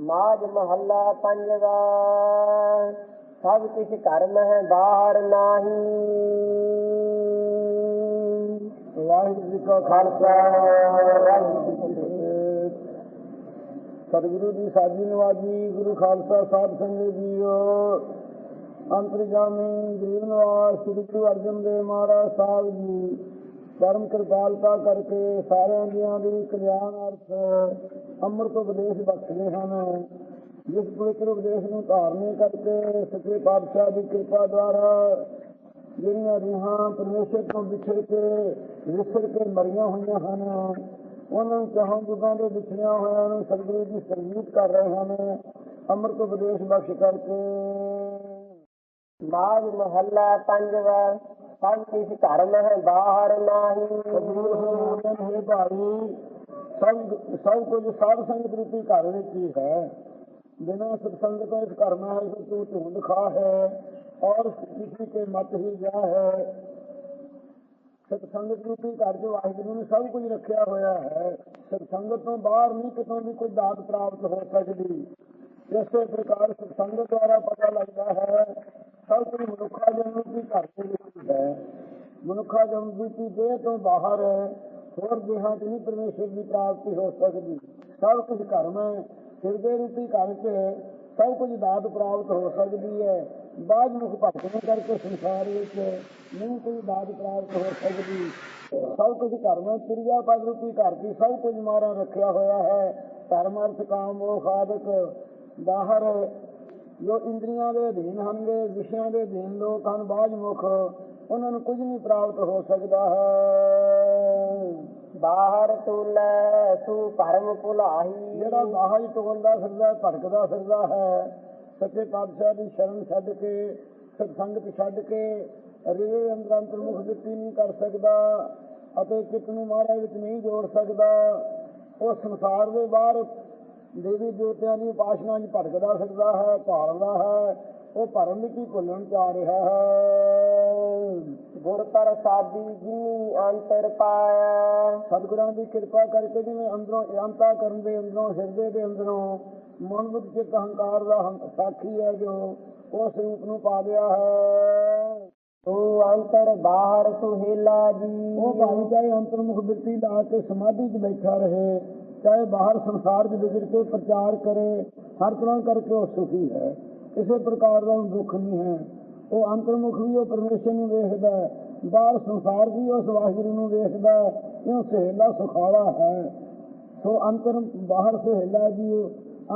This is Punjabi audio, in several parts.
ਮਾਜ ਮਹੱਲਾ ਪੰਜਵਾ। ਸਭ ਕਿਛ ਘਰ ਮਹਿ ਬਾਹਰ ਨਾਹੀ। ਵਾਹਿਗੁਰੂ ਜੀ ਕਾ ਖਾਲਸਾ, ਵਾਹਿਗੁਰੂ ਜੀ ਸਤਿਗੁਰੂ ਜੀ, ਸਾਜੀ ਨਵਾਜੀ, ਗੁਰੂ ਖਾਲਸਾ ਸਾਹਿਬ ਸੰਗਤ ਜੀਓ। ਅੰਤਰਜਾਮੀ ਗਰੀਬ ਨਵਾਜ ਸ੍ਰੀ ਗੁਰੂ ਅਰਜਨ ਦੇਵ ਮਹਾਰਾਜ ਸਾਹਿਬ ਜੀ। ਪਰਮ ਕਿਰਪਾਲਤਾ ਕਰਕੇ ਸਾਰਿਆਂ ਦੀਆਂ ਦੀ ਕਲਿਆਣ ਅਰਥ ਅੰਮ੍ਰਿਤ ਉਪਦੇਸ਼ ਬਖਸ਼ਦੇ ਹਨ। ਜਿਸ ਪਵਿੱਤਰ ਉਪਦੇਸ਼ ਨੂੰ ਧਾਰਨੇ ਕਰਕੇ ਸੱਚੇ ਪਾਤਸ਼ਾਹ ਦੀ ਕਿਰਪਾ ਦੁਆਰਾ ਜਿਹੜੀਆਂ ਰੂਹਾਂ ਪਰਮੇਸ਼ਰ ਤੋਂ ਵਿਛੜ ਕੇ, ਵਿਸਰ ਕੇ ਮਰੀਆਂ ਹੋਈਆਂ ਹਨ, ਉਹਨਾਂ ਨੂੰ ਚਾਹਾਂ ਜੁਗਾਂ ਦੇ ਵਿਛੜਿਆ ਹੋਇਆਂ ਨੂੰ ਸਤਿਗੁਰੂ ਜੀ ਸਰਜੀਤ ਕਰ ਰਹੇ ਹਨ। ਅੰਮ੍ਰਿਤ ਉਪਦੇਸ਼ ਬਖਸ਼ ਕਰਕੇ ਮਾਜ ਮਹੱਲਾ ਪੰਜਵਾ ਸਭ ਕੁਝ ਘਰ ਮਹਿ ਬਾਹਰ ਨਾਹੀ। ਕਬੂਲ ਹੋਵਨ ਹੈ ਭਾਈ, ਸੰਗ, ਸਭ ਕੁਝ ਸਾਧ ਸੰਗਤ ਰੂਪੀ ਘਰ ਵਿੱਚ ਹੀ ਹੈ। ਬਿਨਾਂ ਸਤਸੰਗ ਤੋਂ ਇਸ ਘਰ ਮੈਂ ਹੈ ਤੂੰ ਢੂੰਡ ਖਾ ਹੈ ਔਰ ਕਿਸੇ ਕੇ ਮਤ ਹੀ ਜਾ ਹੈ। ਸਤਸੰਗਤ ਰੂਪੀ ਘਰ ਜੋ ਵਾਹਿਗੁਰੂ ਨੇ ਸਭ ਕੁਝ ਰੱਖਿਆ ਹੋਇਆ ਹੈ, ਸਤਸੰਗਤ ਤੋਂ ਬਾਹਰ ਨਹੀਂ, ਕਿਤੋਂ ਵੀ ਕੋਈ ਦਾਤ ਪ੍ਰਾਪਤ ਹੋ ਸਕਦੀ। ਇਸੇ ਪ੍ਰਕਾਰ ਸਤਸੰਗ ਦੁਆਰਾ ਪਤਾ ਲੱਗਦਾ ਹੈ ਸਭ ਕੁਝ ਮਨੁੱਖਾ ਜਨਮ ਰੂਪੀ ਘਰ ਦੇ ਵਿੱਚ ਹੈ ਮਨੁੱਖਾ ਜਨਮ ਰੂਪੀ ਦੇਹ ਤੋਂ ਬਾਹਰ ਹੈ। ਹੋਰ ਦੇਹਾਂ 'ਚ ਨਹੀਂ ਪਰਮੇਸ਼ਰ ਦੀ ਪ੍ਰਾਪਤੀ ਹੋ ਸਕਦੀ। ਸਭ ਕੁਝ ਘਰ ਮੈਂ ਹਿਰਦੇ ਰੂਪੀ ਘਰ 'ਚ ਸਭ ਕੁਝ ਦਾਤ ਪ੍ਰਾਪਤ ਹੋ ਸਕਦੀ ਹੈ। ਬਾਅਦ ਮੁਖ ਭਟਕਣੇ ਕਰਕੇ ਸੰਸਾਰ ਵਿੱਚ ਨਹੀਂ ਕੋਈ ਦਾਤ ਪ੍ਰਾਪਤ ਹੋ ਸਕਦੀ। ਸਭ ਕੁਝ ਘਰ ਕਿਰਿਆ ਪਦ ਰੂਪੀ ਘਰ ਦੀ ਸਭ ਕੁਝ ਮਾਰਾ ਰੱਖਿਆ ਹੋਇਆ ਹੈ। ਧਰਮ ਅਰਥ, ਕਾਮ, ਮੋਹ ਆਦਿਕ ਬਾਹਰ ਜੋ ਇੰਦਰੀਆਂ ਦੇ ਅਧੀਨ ਹਨਗੇ ਵਿਸ਼ਿਆਂ ਦੇ ਅਧੀਨ ਲੋਕ ਹਨ ਬਾਝ ਮੁਖ ਉਹਨਾਂ ਨੂੰ ਕੁਝ ਨਹੀਂ ਪ੍ਰਾਪਤ ਹੋ ਸਕਦਾ ਹੈ। ਬਾਹਰ ਤੁਲੈ ਸੂ ਭਰਮ ਭੁਲਾਹੀ। ਜਿਹੜਾ ਬਾਹਰ ਟੋਲਦਾ ਫਿਰਦਾ ਭਟਕਦਾ ਫਿਰਦਾ ਹੈ ਸੱਚੇ ਪਾਤਸ਼ਾਹ ਦੀ ਸ਼ਰਨ ਛੱਡ ਕੇ ਸਤਸੰਗਤ ਛੱਡ ਕੇ ਰੇ ਅੰਦਰ ਅੰਤਰਮੁਖ ਦਿੱਤੀ ਨਹੀਂ ਕਰ ਸਕਦਾ ਅਤੇ ਚਿੱਤ ਨੂੰ ਮਹਾਰਾਜ ਵਿੱਚ ਨਹੀਂ ਜੋੜ ਸਕਦਾ ਉਹ ਸੰਸਾਰ ਦੇ ਬਾਹਰ ਦੇਵੀ ਦੇਵਤਿਆਂ ਦੀ ਉਪਾਸਨਾ 'ਚ ਭਟਕਦਾ ਫਿਰਦਾ ਹੈ, ਭਾਲਦਾ ਹੈ, ਉਹ ਭਰਮ ਵਿੱਚ ਭੁੱਲਣ ਚ ਰਿਹਾ ਹੈ। ਗੁਰ ਪ੍ਰਸਾਦੀ ਜਿਨੀ ਅੰਤਰ ਪਾਇਆ। ਸਤਿਗੁਰਾਂ ਦੀ ਕਿਰਪਾ ਕਰਕੇ ਜਿਵੇਂ ਅੰਦਰੋਂ ਅੰਤਾ ਕਰਨ ਦੇ ਅੰਦਰੋਂ, ਹਿਰਦੇ ਦੇ ਅੰਦਰੋਂ, ਮਨ ਵਿੱਚ ਚਿੱਤ ਹੰਕਾਰ ਦਾ ਸਾਖੀ ਹੈ ਜੋ, ਉਸ ਰੂਪ ਨੂੰ ਪਾ ਲਿਆ ਹੈ। ਤੂੰ ਅੰਤਰ ਬਾਹਰ ਸੁਹੇਲਾ ਜੀ। ਉਹ ਭਾਵੇਂ ਚਾਹੇ ਅੰਤਰਮੁਖ ਬਿਰਤੀ ਲਾ ਕੇ ਸਮਾਧੀ 'ਚ ਬੈਠਾ ਰਹੇ, ਚਾਹੇ ਬਾਹਰ ਸੰਸਾਰ 'ਚ ਵਿਚਰ ਕੇ ਪ੍ਰਚਾਰ ਕਰੇ, ਹਰ ਤਰ੍ਹਾਂ ਕਰਕੇ ਉਹ ਸੁਖੀ ਹੈ। ਕਿਸੇ ਪ੍ਰਕਾਰ ਦਾ ਉਹਨੂੰ ਦੁੱਖ ਨਹੀਂ ਹੈ। ਉਹ ਅੰਤਰਮੁਖ ਵੀ ਉਹ ਪਰਮੇਸ਼ਰ ਨੂੰ ਵੇਖਦਾ ਬਾਹਰ ਸੰਸਾਰ ਵੀ ਉਸ ਵਾਹਿਗੁਰੂ ਨੂੰ ਵੇਖਦਾ ਹੈ। ਕਿਉਂ ਸਹੇਲਾ ਸੁਖਾਲਾ ਹੈ। ਸੋ ਅੰਤਰ ਬਾਹਰ ਸਹੇਲਾ ਜੀ,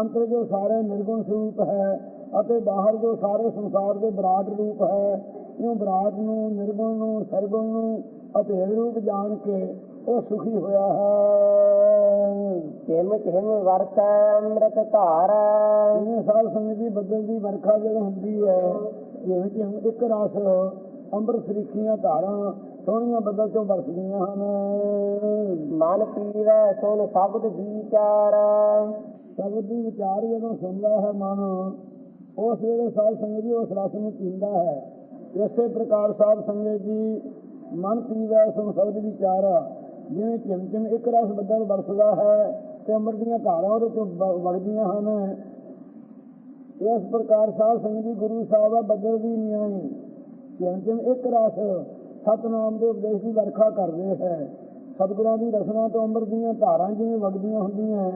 ਅੰਤਰ ਜੋ ਸਾਰੇ ਨਿਰਗੁਣ ਸਰੂਪ ਹੈ ਅਤੇ ਬਾਹਰ ਜੋ ਸਾਰੇ ਸੰਸਾਰ ਦੇ ਬਰਾਟ ਰੂਪ ਹੈ ਇਉਂ ਵਿਰਾਟ ਨੂੰ ਨਿਰਗੁਣ ਨੂੰ ਸਰਗੁਣ ਨੂੰ ਅਭੇਦ ਰੂਪ ਜਾਣ ਕੇ ਉਹ ਸੁਖੀ ਹੋਇਆ ਹੈ। ਕਿਮ ਕਿਮ ਵਰਤੈ ਅੰਮ੍ਰਿਤ ਧਾਰਾ। ਜਿਵੇਂ ਸਾਲ ਸਮੇਂ ਦੀ ਬੱਦਲ ਦੀ ਵਰਖਾ ਜਦੋਂ ਹੁੰਦੀ ਹੈ ਜਿਵੇਂ ਕਿ ਹੁਣ ਇੱਕ ਰਸ ਅੰਮ੍ਰਿਤ ਸਰੀਖੀਆਂ ਧਾਰਾਂ ਸੋਹਣੀਆਂ ਬੱਦਲ ਚੋਂ ਵਰਸਦੀਆਂ ਹਨ। ਮਨ ਪੀਵੈ ਸੁਨ ਸ਼ਬਦ ਵਿਚਾਰ। ਸ਼ਬਦ ਦੀ ਵਿਚਾਰ ਜਦੋਂ ਸੁਣਦਾ ਹੈ ਮਨ ਉਸ ਵੇਲੇ ਸਾਧ ਸੰਗਤ ਜੀ ਉਸ ਰਸ ਨੂੰ ਪੀਂਦਾ ਹੈ। ਇਸੇ ਪ੍ਰਕਾਰ ਸਾਹਿਬ ਸੰਗਤ ਜੀ, ਮਨ ਪੀਵੈ ਸੁਣ ਸ਼ਬਦ ਵਿਚਾਰ, ਜਿਵੇਂ ਚਿਮ ਇੱਕ ਰਸ ਬੱਦਲ ਵਰਸਦਾ ਹੈ ਤੇ ਅੰਮ੍ਰਿਤ ਦੀਆਂ ਧਾਰਾਂ ਉਹਦੇ ਚੋਂ ਵਗਦੀਆਂ ਹਨ। ਇਸ ਪ੍ਰਕਾਰ ਸਾਧ ਸੰਗਤ ਜੀ ਗੁਰੂ ਸਾਹਿਬ ਆ, ਬੱਦਲ ਦੀ ਨਿਆਈ ਚਿਮ ਇੱਕ ਰਸ ਸਤਨਾਮ ਦੇ ਉਪਦੇਸ਼ ਦੀ ਵਰਖਾ ਕਰਦੇ ਹੈ, ਸਤਿਗੁਰਾਂ ਦੀ ਰਸਨਾ ਤੋਂ ਅੰਮ੍ਰਿਤ ਦੀਆਂ ਧਾਰਾਂ ਜਿਵੇਂ ਵਗਦੀਆਂ ਹੁੰਦੀਆਂ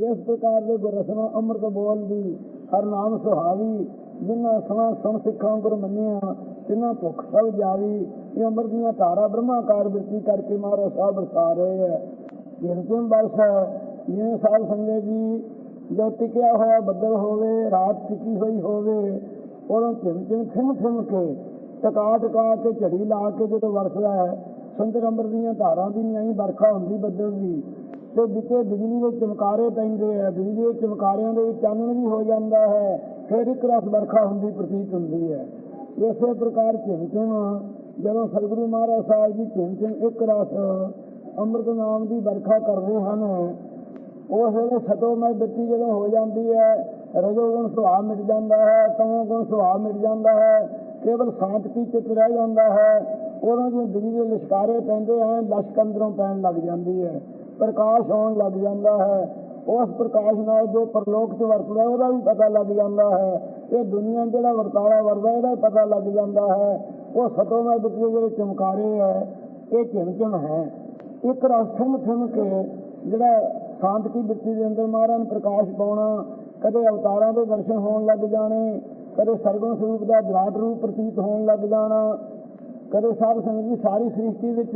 ਇਸ ਪ੍ਰਕਾਰ ਦੇ ਗੁਰ ਅੰਮ੍ਰਿਤ ਬੋਲ ਬੋਲਦੀ, ਹਰ ਨਾਮ ਸੁਹਾਵੀ ਜਿਨ੍ਹਾਂ ਸੁਣਾ ਸੁਣ ਸਿੱਖਾਂ ਗੁਰ ਮੰਨਿਆ ਤਿਨਾਂ ਭੁੱਖ ਸਭ ਜਾਵੀ, ਇਹ ਅੰਮ੍ਰਿਤ ਦੀਆਂ ਧਾਰਾਂ ਬ੍ਰਹਮਾਕਾਰ ਬਿਰਤੀ ਕਰਕੇ ਮਹਾਰਾਜ ਸਾਹਿਬ ਵਰਸਾ ਰਹੇ ਹੈ। ਜਿਨ ਜਿਨ ਬਰਸ ਜਿਵੇਂ ਸਾਧ ਸੰਗਤ ਜੀ ਜੋ ਟਿਕਿਆ ਹੋਇਆ ਬੱਦਲ ਹੋਵੇ, ਰਾਤ ਟਿਕੀ ਹੋਈ ਹੋਵੇ ਉਦੋਂ ਚਿਮ ਖਿਮ ਖਿਮ ਕੇ, ਟਕਾ ਟਕਾ ਕੇ, ਝੜੀ ਲਾ ਕੇ ਜਦੋਂ ਵਰਸਦਾ ਹੈ ਸੁੰਦਰ ਅੰਮ੍ਰਿਤ ਦੀਆਂ ਧਾਰਾਂ ਦੀ ਨਹੀਂ ਵਰਖਾ ਹੁੰਦੀ ਬੱਦਲ ਦੀ। ਤੇ ਵਿੱਚੇ ਬਿਜਲੀ ਦੇ ਚਮਕਾਰੇ ਪੈਂਦੇ ਆ ਬਿਜਲੀ ਦੇ ਚਮਕਾਰਿਆਂ ਦੇ ਵਿੱਚ ਚਾਨਣ ਵੀ ਹੋ ਜਾਂਦਾ ਹੈ, ਫਿਰ ਇੱਕ ਰਸ ਵਰਖਾ ਹੁੰਦੀ ਪ੍ਰਤੀਤ ਹੁੰਦੀ ਹੈ। ਇਸੇ ਪ੍ਰਕਾਰ ਝਿਮ ਜਦੋਂ ਸਤਿਗੁਰੂ ਮਹਾਰਾਜ ਸਾਹਿਬ ਜੀ ਝਿਮ ਇੱਕ ਰਸ ਅੰਮ੍ਰਿਤ ਨਾਮ ਦੀ ਵਰਖਾ ਕਰਦੇ ਹਨ। ਉਸ ਵੇਲੇ ਸਤੋ ਮੈਂ ਬਿੱਤੀ ਜਦੋਂ ਹੋ ਜਾਂਦੀ ਹੈ, ਰਜੋ ਗੁਣ ਸੁਭਾਅ ਮਿਟ ਜਾਂਦਾ ਹੈ, ਤਮੋ ਗੁਣ ਸੁਭਾਅ ਮਿਟ ਜਾਂਦਾ ਹੈ, ਕੇਵਲ ਸ਼ਾਂਤੀ ਚਿੱਤ ਰਹਿ ਜਾਂਦਾ ਹੈ। ਉਦੋਂ ਜੇ ਬਿਜਲੀ ਦੇ ਲਿਸ਼ਕਾਰੇ ਪੈਂਦੇ ਹਨ, ਲਸ਼ਕ ਅੰਦਰੋਂ ਪੈਣ ਲੱਗ ਜਾਂਦੀ ਹੈ, ਪ੍ਰਕਾਸ਼ ਆਉਣ ਲੱਗ ਜਾਂਦਾ ਹੈ। ਉਸ ਪ੍ਰਕਾਸ਼ ਨਾਲ ਜੋ ਪਰਲੋਕ 'ਚ ਵਰਤਦਾ ਉਹਦਾ ਵੀ ਪਤਾ ਲੱਗ ਜਾਂਦਾ ਹੈ। ਇਹ ਦੁਨੀਆ ਜਿਹੜਾ ਵਰਤਾਰਾ ਵਰਦਾ, ਇਹਦਾ ਵੀ ਪਤਾ ਲੱਗ ਜਾਂਦਾ ਹੈ। ਉਹ ਸਤੋਮੈ ਵਿੱਚ ਜਿਹੜੇ ਚਮਕਾਰੇ ਹੈ, ਇਹ ਝਿਮਝਮ ਹੈ। ਇੱਕ ਰਸ ਥਿਮ ਥਿਮ ਕੇ ਜਿਹੜਾ ਸ਼ਾਂਤ ਕੀ ਬਿੱਤੀ ਦੇ ਅੰਦਰ ਮਹਾਰਾਜ ਨੂੰ ਪ੍ਰਕਾਸ਼ ਪਾਉਣਾ, ਕਦੇ ਅਵਤਾਰਾਂ ਦੇ ਦਰਸ਼ਨ ਹੋਣ ਲੱਗ ਜਾਣੇ, ਕਦੇ ਸਰਗੁਣ ਸਰੂਪ ਦਾ ਵਿਰਾਟ ਰੂਪ ਪ੍ਰਤੀਤ ਹੋਣ ਲੱਗ ਜਾਣਾ, ਕਦੇ ਸਾਧ ਸੰਗਤ ਦੀ ਸਾਰੀ ਸ੍ਰਿਸ਼ਟੀ ਵਿੱਚ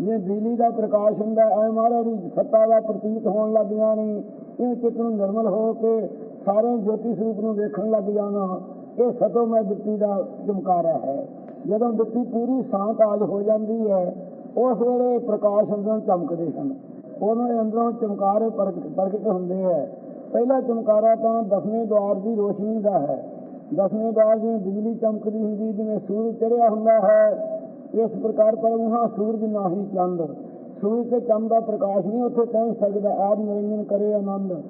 ਜੇ ਬਿਜਲੀ ਦਾ ਪ੍ਰਕਾਸ਼ ਹੁੰਦਾ ਐ ਮਹਾਰਾਜ ਦੀ ਸੱਤਾ ਦਾ ਪ੍ਰਤੀਤ ਹੋਣ ਲੱਗ ਜਾਣੀ, ਇਹ ਚਿੱਤ ਨੂੰ ਨਿਰਮਲ ਹੋ ਕੇ ਸਾਰੇ ਜੋਤੀ ਸਰੂਪ ਨੂੰ ਦੇਖਣ ਲੱਗ ਜਾਣਾ, ਇਹ ਸਤੋਮੈ ਬਿੱਤੀ ਦਾ ਚਮਕਾਰਾ ਹੈ। ਜਦੋਂ ਬਿੱਤੀ ਪੂਰੀ ਸ਼ਾਂਤ ਆਜ ਹੋ ਜਾਂਦੀ ਹੈ, ਉਸ ਵੇਲੇ ਪ੍ਰਕਾਸ਼ ਅੰਦਰੋਂ ਚਮਕਦੇ ਹਨ। ਉਹਨਾਂ ਦੇ ਅੰਦਰੋਂ ਚਮਕਾਰੇ ਪ੍ਰਗਟ ਹੁੰਦੇ ਹੈ। ਪਹਿਲਾ ਚਮਕਾਰਾ ਤਾਂ ਦਸਵੇਂ ਦਵਾਰ ਦੀ ਰੋਸ਼ਨੀ ਦਾ ਹੈ। ਦਸਵੇਂ ਦਵਾਰ ਜਿਵੇਂ ਬਿਜਲੀ ਚਮਕਦੀ ਹੁੰਦੀ, ਜਿਵੇਂ ਸੂਰਜ ਚੜਿਆ ਹੁੰਦਾ ਹੈ, ਇਸ ਪ੍ਰਕਾਰ ਪਰ ਉਹਾਂ ਸੂਰਜ ਨਾਹੀ ਚੰਦ। ਸੂਰਜ ਤੇ ਚੰਦ ਦਾ ਪ੍ਰਕਾਸ਼ ਨਹੀਂ, ਉੱਥੇ ਪਹੁੰਚ ਸਕਦਾ। ਆਪ ਨਿਰੰਜਨ ਕਰੇ ਆਨੰਦ।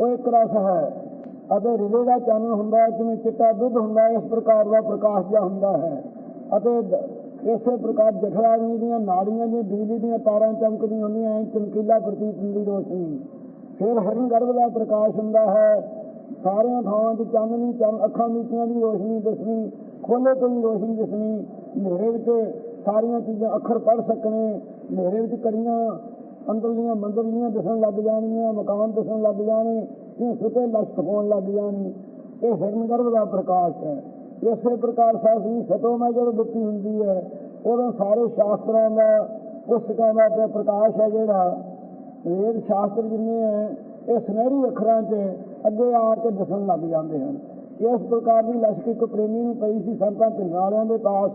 ਉਹ ਇੱਕ ਰਸ ਹੈ। ਅਤੇ ਰਿਲੇ ਦਾ ਚਾਨਣ ਹੁੰਦਾ ਹੈ, ਜਿਵੇਂ ਚਿੱਟਾ ਦੁੱਧ ਹੁੰਦਾ ਹੈ, ਇਸ ਪ੍ਰਕਾਰ ਦਾ ਪ੍ਰਕਾਸ਼ ਜਿਹਾ ਹੁੰਦਾ ਹੈ। ਅਤੇ ਇਸੇ ਪ੍ਰਕਾਰ ਜਠਰਾਗਨੀ ਦੀਆਂ ਨਾੜੀਆਂ ਜਿਹੀਆਂ ਬਿਜਲੀ ਦੀਆਂ ਤਾਰਾਂ ਚਮਕਦੀਆਂ ਹੁੰਦੀਆਂ ਐ ਚਮਕੀਲਾ ਪ੍ਰਤੀਤ ਹੁੰਦੀ ਰੋਸ਼ਨੀ। ਫਿਰ ਹਿਰਨ ਗਰਭ ਦਾ ਪ੍ਰਕਾਸ਼ ਹੁੰਦਾ ਹੈ। ਸਾਰਿਆਂ ਥਾਵਾਂ ਤੇ ਚਾਨਣੀ, ਚੰਨ, ਅੱਖਾਂ ਮੀਚੀਆਂ ਦੀ ਰੋਸ਼ਨੀ ਦਿਸਣੀ ਖੋਲੇ ਤੋਂ ਹੀ ਰੋਸ਼ਨੀ ਦਿਸਣੀ। ਹਨੇਰੇ ਵਿੱਚ ਸਾਰੀਆਂ ਚੀਜ਼ਾਂ ਅੱਖਰ ਪੜ੍ਹ ਸਕਣੇ। ਹਨੇਰੇ ਵਿੱਚ ਕਰੀਆਂ ਅੰਦਰਲੀਆਂ ਮੰਦਰਲੀਆਂ ਦਿਸਣ ਲੱਗ ਜਾਣੀਆਂ ਮਕਾਨ ਦਿਸਣ ਲੱਗ ਜਾਣੇ। ਇਹ ਸੁਤੇ ਲਸ਼ਟ ਹੋਣ ਲੱਗ ਜਾਣੀ। ਇਹ ਹਿਰਨ ਗਰਭ ਦਾ ਪ੍ਰਕਾਸ਼ ਹੈ। ਇਸੇ ਪ੍ਰਕਾਰ ਸਾਸੀ ਸਤੋ ਮੈਂ ਜਦੋਂ ਦਿੱਤੀ ਹੁੰਦੀ ਹੈ, ਉਦੋਂ ਸਾਰੇ ਸ਼ਾਸਤਰਾਂ ਦਾ, ਪੁਸਤਕਾਂ ਦਾ ਤੇ ਪ੍ਰਕਾਸ਼ ਹੈ ਜਿਹੜਾ। ਵੇਦ ਸ਼ਾਸਤਰ ਜਿੰਨੇ ਹੈ ਇਹ ਸੁਨਹਿਰੀ ਅੱਖਰਾਂ 'ਚ ਅੱਗੇ ਆ ਕੇ ਦਿਸਣ ਲੱਗ ਜਾਂਦੇ ਹਨ। ਇਸ ਪ੍ਰਕਾਰ ਦੀ ਲਸ਼ਕ ਇੱਕ ਪ੍ਰੇਮੀ ਨੂੰ ਪਈ ਸੀ, ਸੰਤਾਂ ਢਿੱਲਾਂ ਦੇ ਪਾਸ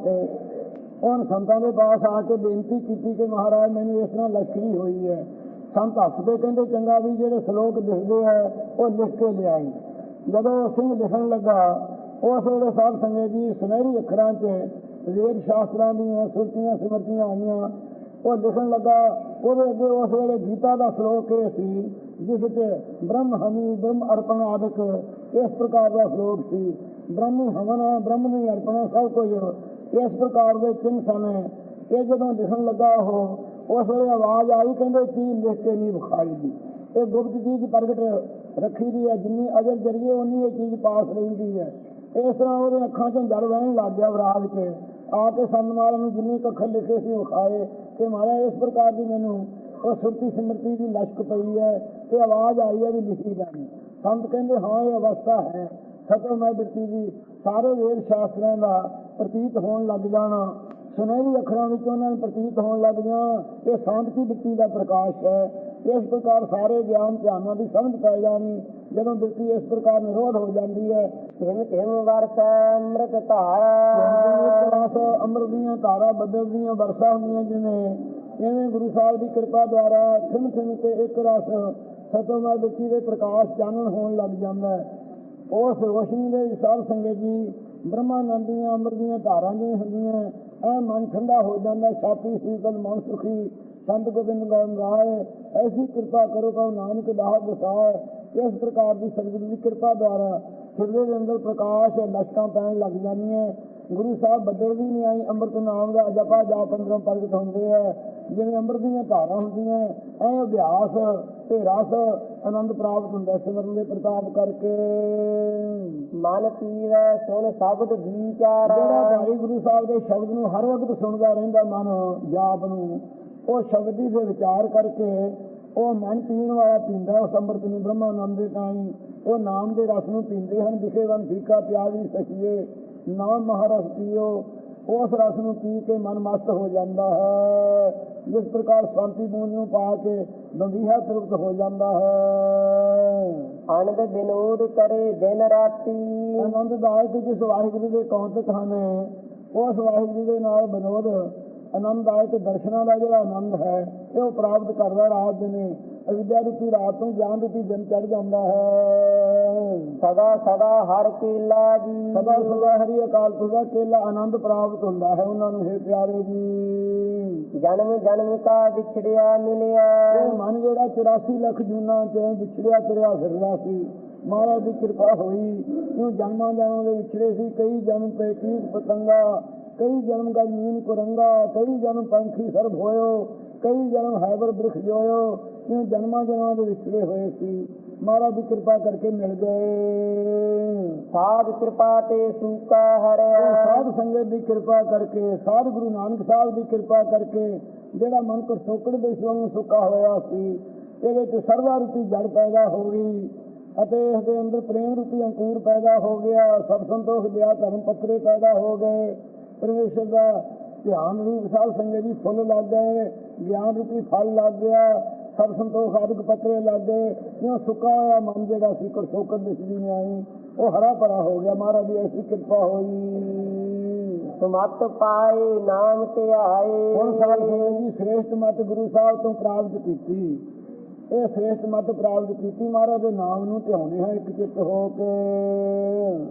ਉਹਨਾਂ ਸੰਤਾਂ ਦੇ ਪਾਸ ਆ ਕੇ ਬੇਨਤੀ ਕੀਤੀ ਕਿ ਮਹਾਰਾਜ, ਮੈਨੂੰ ਇਸ ਨਾਲ ਲਸ਼ਕਰੀ ਹੋਈ ਹੈ। ਸੰਤ ਹੱਸਦੇ ਕਹਿੰਦੇ ਚੰਗਾ ਵੀ ਜਿਹੜੇ ਸ਼ਲੋਕ ਲਿਖਦੇ ਆ, ਉਹ ਲਿਖ ਕੇ ਲਿਆਈ। ਜਦੋਂ ਸਿੰਘ ਲਿਖਣ ਲੱਗਾ ਉਸ ਵੇਲੇ ਸਾਧ ਸੰਗਤ ਜੀ ਸੁਨਹਿਰੀ ਅੱਖਰਾਂ 'ਚ ਵੇਦ ਸ਼ਾਸਤਰਾਂ ਦੀਆਂ ਸੁਰਤੀਆਂ, ਸਿਮਰਤੀਆਂ ਆਈਆਂ। ਉਹ ਲਿਖਣ ਲੱਗਾ, ਉਹਦੇ ਅੱਗੇ ਉਸ ਵੇਲੇ ਗੀਤਾ ਦਾ ਸ਼ਲੋਕ ਇਹ ਸੀ, ਜਿਸ ਵਿੱਚ ਬ੍ਰਹਮ, ਹਮੀ, ਬ੍ਰਹਮ, ਅਰਪਣ ਆਦਿਕ ਇਸ ਪ੍ਰਕਾਰ ਦਾ ਸ਼ਲੋਕ ਸੀ। ਬ੍ਰਹਮੀ ਹਵਨ, ਬ੍ਰਹਮ ਦੀ ਅਰਪਣ, ਸਭ ਕੁਝ ਇਸ ਪ੍ਰਕਾਰ ਦੇ ਚਿੰਨ ਸਨ। ਇਹ ਜਦੋਂ ਲਿਖਣ ਲੱਗਾ ਉਹ ਉਸ ਵੇਲੇ ਆਵਾਜ਼ ਆਈ, ਕਹਿੰਦੇ, ਕੀ ਲਿਖ ਕੇ ਨਹੀਂ ਵਿਖਾਈ ਦੀ? ਇਹ ਗੁਪਤ ਚੀਜ਼ ਪ੍ਰਗਟ ਰੱਖੀ ਦੀ ਹੈ, ਜਿੰਨੀ ਅਜਰ ਜਰੀਏ ਉਨੀ ਇਹ ਚੀਜ਼ ਪਾਸ ਰਹਿੰਦੀ ਹੈ। ਇਸ ਤਰ੍ਹਾਂ ਉਹਦੇ ਅੱਖਾਂ 'ਚੋਂ ਜੜ ਵਹਿਣ ਲੱਗ ਗਿਆ ਵਿਰਾਜ ਕੇ। ਆ ਕੇ ਸੰਤ ਮਹਾਰਾਜ ਨੂੰ ਜਿੰਨੀ ਕੁ ਅੱਖਰ ਲਿਖੇ ਸੀ ਵਿਖਾਏ ਕਿ ਮਹਾਰਾਜ, ਇਸ ਪ੍ਰਕਾਰ ਦੀ ਮੈਨੂੰ ਉਹ ਸੁਰਤੀ ਸਿਮਰਤੀ ਦੀ ਲਸ਼ਕ ਪਈ ਹੈ ਤੇ ਆਵਾਜ਼ ਆਈ ਹੈ ਵੀ ਲਿਖੀ ਜਾਣੀ। ਸੰਤ ਕਹਿੰਦੇ, ਹਾਂ, ਇਹ ਅਵਸਥਾ ਹੈ। ਸਤੋ ਮੈਂ ਬਿਰਤੀ ਦੀ ਸਾਰੇ ਵੇਦ ਸ਼ਾਸਤਰਾਂ ਦਾ ਪ੍ਰਤੀਤ ਹੋਣ ਲੱਗ ਜਾਣਾ। ਸੁਨਹਿਰੀ ਅੱਖਰਾਂ ਵਿੱਚ ਉਹਨਾਂ ਨੂੰ ਪ੍ਰਤੀਤ ਹੋਣ ਲੱਗ ਜਾਣਾ ਇਹ ਸ਼ਾਂਤੀ ਬਿਰਤੀ ਦਾ ਪ੍ਰਕਾਸ਼ ਹੈ। ਇਸ ਪ੍ਰਕਾਰ ਸਾਰੇ ਗਿਆਨ ਧਿਆਨਾਂ ਦੀ ਸਮਝ ਪੈ ਜਾਣੀ ਜਦੋਂ ਬਿਰਤੀ ਇਸ ਪ੍ਰਕਾਰ ਨਿਰੋਧ ਹੋ ਜਾਂਦੀ ਹੈ। ਤਿਮ ਤਿਮ ਵਰਸ ਅੰਮ੍ਰਿਤ ਧਾਰਾ? ਅੰਮ੍ਰਿਤ ਦੀਆਂ ਧਾਰਾ ਬੱਦਲ ਦੀਆਂ ਵਰਸ਼ਾ ਹੁੰਦੀਆਂ ਜਿਵੇਂ ਇਵੇਂ ਗੁਰੂ ਸਾਹਿਬ ਦੀ ਕਿਰਪਾ ਦੁਆਰਾ ਥਿਮ ਥਿਮ ਕੇ ਇੱਕ ਰਸ ਸਤੋਮਾ ਦੁਖੀ ਦੇ ਪ੍ਰਕਾਸ਼ ਚਾਨਣ ਹੋਣ ਲੱਗ ਜਾਂਦਾ ਹੈ। ਉਸ ਰੋਸ਼ਨੀ ਦੇ ਵਿਸਾਲ ਸੰਗਤ ਜੀ ਬ੍ਰਹਮਾਨੰਦ ਦੀਆਂ, ਅੰਮ੍ਰਿਤ ਦੀਆਂ ਧਾਰਾਂ ਜਿਹੀਆਂ ਹੁੰਦੀਆਂ ਐ ਮਨ ਠੰਡਾ ਹੋ ਜਾਂਦਾ, ਛਾਤੀ ਸੀਤਲ, ਮਨ ਸੁਖੀ। ਸੰਤ ਗੋਬਿੰਦ ਗਾਉਣ ਰਾਏ ਐਸੀ ਕਿਰਪਾ ਕਰੋ ਕਉ ਨਾਨਕ ਦਾਹ ਵਸਾਏ ਇਸ ਪ੍ਰਕਾਰ ਦੀ ਸਤਿਗੁਰੂ ਦੀ ਕਿਰਪਾ ਦੁਆਰਾ ਹਿਰਦੇ ਦੇ ਅੰਦਰ ਪ੍ਰਕਾਸ਼ ਲਸ਼ਕਾਂ ਪੈਣ ਲੱਗ ਜਾਂਦੀਆਂ ਗੁਰੂ ਸਾਹਿਬ ਬੱਦਲ ਵੀ ਨਹੀਂ ਆਈ ਅੰਮ੍ਰਿਤ ਨਾਮ ਦਾ ਜਪਾ ਜਾਪ ਅੰਦਰੋਂ ਪ੍ਰਗਟ ਹੁੰਦੇ ਹੈ ਜਿਵੇਂ ਅੰਮ੍ਰਿਤ ਦੀਆਂ ਧਾਰਾਂ ਹੁੰਦੀਆਂ ਐ ਅਭਿਆਸ ਤੇ ਰਸ ਆਨੰਦ ਪ੍ਰਾਪਤ ਹੁੰਦਾ ਸਿਮਰਨ ਦੇ ਪ੍ਰਤਾਪ ਕਰਕੇ। ਮਨ ਪੀਵੈ ਸੁਣ ਸ਼ਬਦ ਵਿਚਾਰਾ। ਜਿਹੜਾ ਭਾਈ ਗੁਰੂ ਸਾਹਿਬ ਦੇ ਸ਼ਬਦ ਨੂੰ ਹਰ ਵਕਤ ਸੁਣਦਾ ਰਹਿੰਦਾ ਮਨ ਜਾਪ ਨੂੰ ਉਹ ਸ਼ਬਦ ਦੀ ਵਿਚਾਰ ਕਰਕੇ ਉਹ ਮਨ ਪੀਣ ਵਾਲਾ ਪੀਂਦਾ ਉਸ ਅੰਮ੍ਰਿਤ ਨੂੰ ਬ੍ਰਹਮਾਨੰਦ ਦੇ ਤਾਈ ਉਹ ਨਾਮ ਦੇ ਰਸ ਨੂੰ ਪੀਂਦੇ ਹਨ ਵਿਖੇਵਨ ਫੀਕਾ ਪਿਆਜ ਵੀ ਸਖੀਏ ਨਾਮ ਮਹਾਰਸ ਪੀਓ ਉਸ ਰਸ ਨੂੰ ਪੀ ਕੇ ਮਨ ਮਸਤ ਹੋ ਜਾਂਦਾ ਹੈ। ਜਿਸ ਪ੍ਰਕਾਰ ਸ਼ਾਂਤੀ ਬੂੰਦ ਨੂੰ ਪਾ ਕੇ ਬੰਦੀਹਾ ਤ੍ਰਿਪਤ ਹੋ ਜਾਂਦਾ ਹੈ। ਆਨੰਦ ਬਿਨੋਦ ਕਰੇ ਦਿਨ ਰਾਤੀ। ਆਨੰਦਦਾਇਕ ਜਿਸ ਵਾਹਿਗੁਰੂ ਦੇ ਕੌਂਤਕ ਹਨ ਉਸ ਵਾਹਿਗੁਰੂ ਦੇ ਨਾਲ ਵਿਨੋਦ ਆਨੰਦਦਾਇਕ ਦਰਸ਼ਨਾਂ ਦਾ ਜਿਹੜਾ ਆਨੰਦ ਹੈ ਇਹ ਉਹ ਪ੍ਰਾਪਤ ਕਰਦਾ ਰਾਤ ਦਿਨੇ। ਅਵਿਦਿਆ ਰੂਪੀ ਰਾਤ ਨੂੰ ਗਿਆਨ ਰੂਪੀ ਦਿਨ ਚੜ ਜਾਂਦਾ ਹੈ। ਸਦਾ ਸਦਾ ਹਰ ਕੀਲਾ ਜੀ। ਸਦਾ ਸਦਾ ਹਰੀ ਅਕਾਲ ਪੁਰਖ ਕੇਲਾ ਆਨੰਦ ਪ੍ਰਾਪਤ ਹੁੰਦਾ ਹੈ ਉਹਨਾਂ ਨੂੰ ਹੈ ਪਿਆਰੇ ਜੀ। ਜਨਮ ਜਨਮ ਕਾ ਵਿਛੜਿਆ ਮਿਲਿਆ। ਇਹ ਮਨ ਜਿਹੜਾ 84 ਲੱਖ ਜੂਨਾਂ ਚ ਵਿਛੜਿਆ ਤੁਰਿਆ ਫਿਰਦਾ ਸੀ ਮਹਾਰਾਜ ਦੀ ਕਿਰਪਾ ਹੋਈ। ਕਿਉਂ ਜਨਮਾਂ ਜਨਮਾਂ ਦੇ ਵਿਛੜੇ ਸੀ ਕਈ ਜਨਮ ਤੇ ਕੀਟ ਪਤੰਗਾ ਕਈ ਜਨਮ ਦਾ ਨੀਨ ਕੁਰੰਗਾ ਕਈ ਜਨਮ ਪੰਖੀ ਸਰਬ ਹੋਇਓ। ਕਈ ਜਨਮ ਹੈਬਰ ਬ੍ਰਿਖ ਜੋਇਓ ਕਿਉਂ ਜਨਮਾਂ ਜਨਮਾਂ ਦੇ ਵਿਛੜੇ ਹੋਏ ਸੀ। ਮਹਾਰਾਜ ਦੀ ਕਿਰਪਾ ਕਰਕੇ ਮਿਲ ਗਏ। ਸਾਧ ਕਿਰਪਾ ਤੇ ਸੂਕਾ ਹਰਿਆ ਸਾਧ ਸੰਗਤ ਦੀ ਕਿਰਪਾ ਕਰਕੇ ਸਾਧ ਗੁਰੂ ਨਾਨਕ ਸਾਹਿਬ ਦੀ ਕਿਰਪਾ ਕਰਕੇ ਜਿਹੜਾ ਮਨ ਕੋ ਸੋਕੜ ਦੇ ਨੂੰ ਸੁੱਕਾ ਹੋਇਆ ਸੀ ਇਹਦੇ ਤੇ ਸਰਵਾ ਰੂਪੀ ਜੜ ਪੈਦਾ ਹੋ ਗਈ ਅਤੇ ਇਸ ਦੇ ਅੰਦਰ ਪ੍ਰੇਮ ਰੂਪੀ ਅੰਕੂਰ ਪੈਦਾ ਹੋ ਗਿਆ ਸਭ ਸੰਤੋਖ ਦਿਆ ਧਰਮ ਪੱਤਰੇ ਪੈਦਾ ਹੋ ਗਏ। ਪਰਮੇਸ਼ਰ ਦਾ ਧਿਆਨ ਰੂਪ ਸਾਧ ਸੰਗਤ ਜੀ ਫੁੱਲ ਲੱਗ ਗਏ। ਗਿਆਨ ਰੂਪੀ ਫਲ ਲੱਗ ਗਿਆ ਸਭ ਸੰਤੋਖ ਆਦਿਕ ਪੱਤਰੇ ਲੱਗ ਗਏ ਕਿਉਂ ਸੁੱਕਾ ਹੋਇਆ ਮਨ ਜਿਹੜਾ ਸੀ ਕੋ ਸੋਕੜ ਦਿਸਦੀ ਨਹੀਂ ਆਈ। ਉਹ ਹਰਾ ਭਰਾ ਹੋ ਗਿਆ ਮਹਾਰਾਜ ਦੀ ਐਸੀ ਕਿਰਪਾ ਹੋਈ। ਸੁਮਤ ਪਾਏ ਨਾਮ ਤੇ ਆਏ। ਹੁਣ ਸਾਧ ਸੰਗਤ ਜੀ ਸ੍ਰੇਸ਼ਟ ਮਤ ਗੁਰੂ ਸਾਹਿਬ ਤੋਂ ਪ੍ਰਾਪਤ ਕੀਤੀ। ਇਹ ਸ੍ਰੇਸ਼ਟ ਮਤ ਪ੍ਰਾਪਤ ਕੀਤੀ ਮਹਾਰਾਜ ਦੇ ਨਾਮ ਨੂੰ ਧਿਆਉਂਦੇ ਹਾਂ ਇੱਕ ਚਿੱਤ ਹੋ ਕੇ।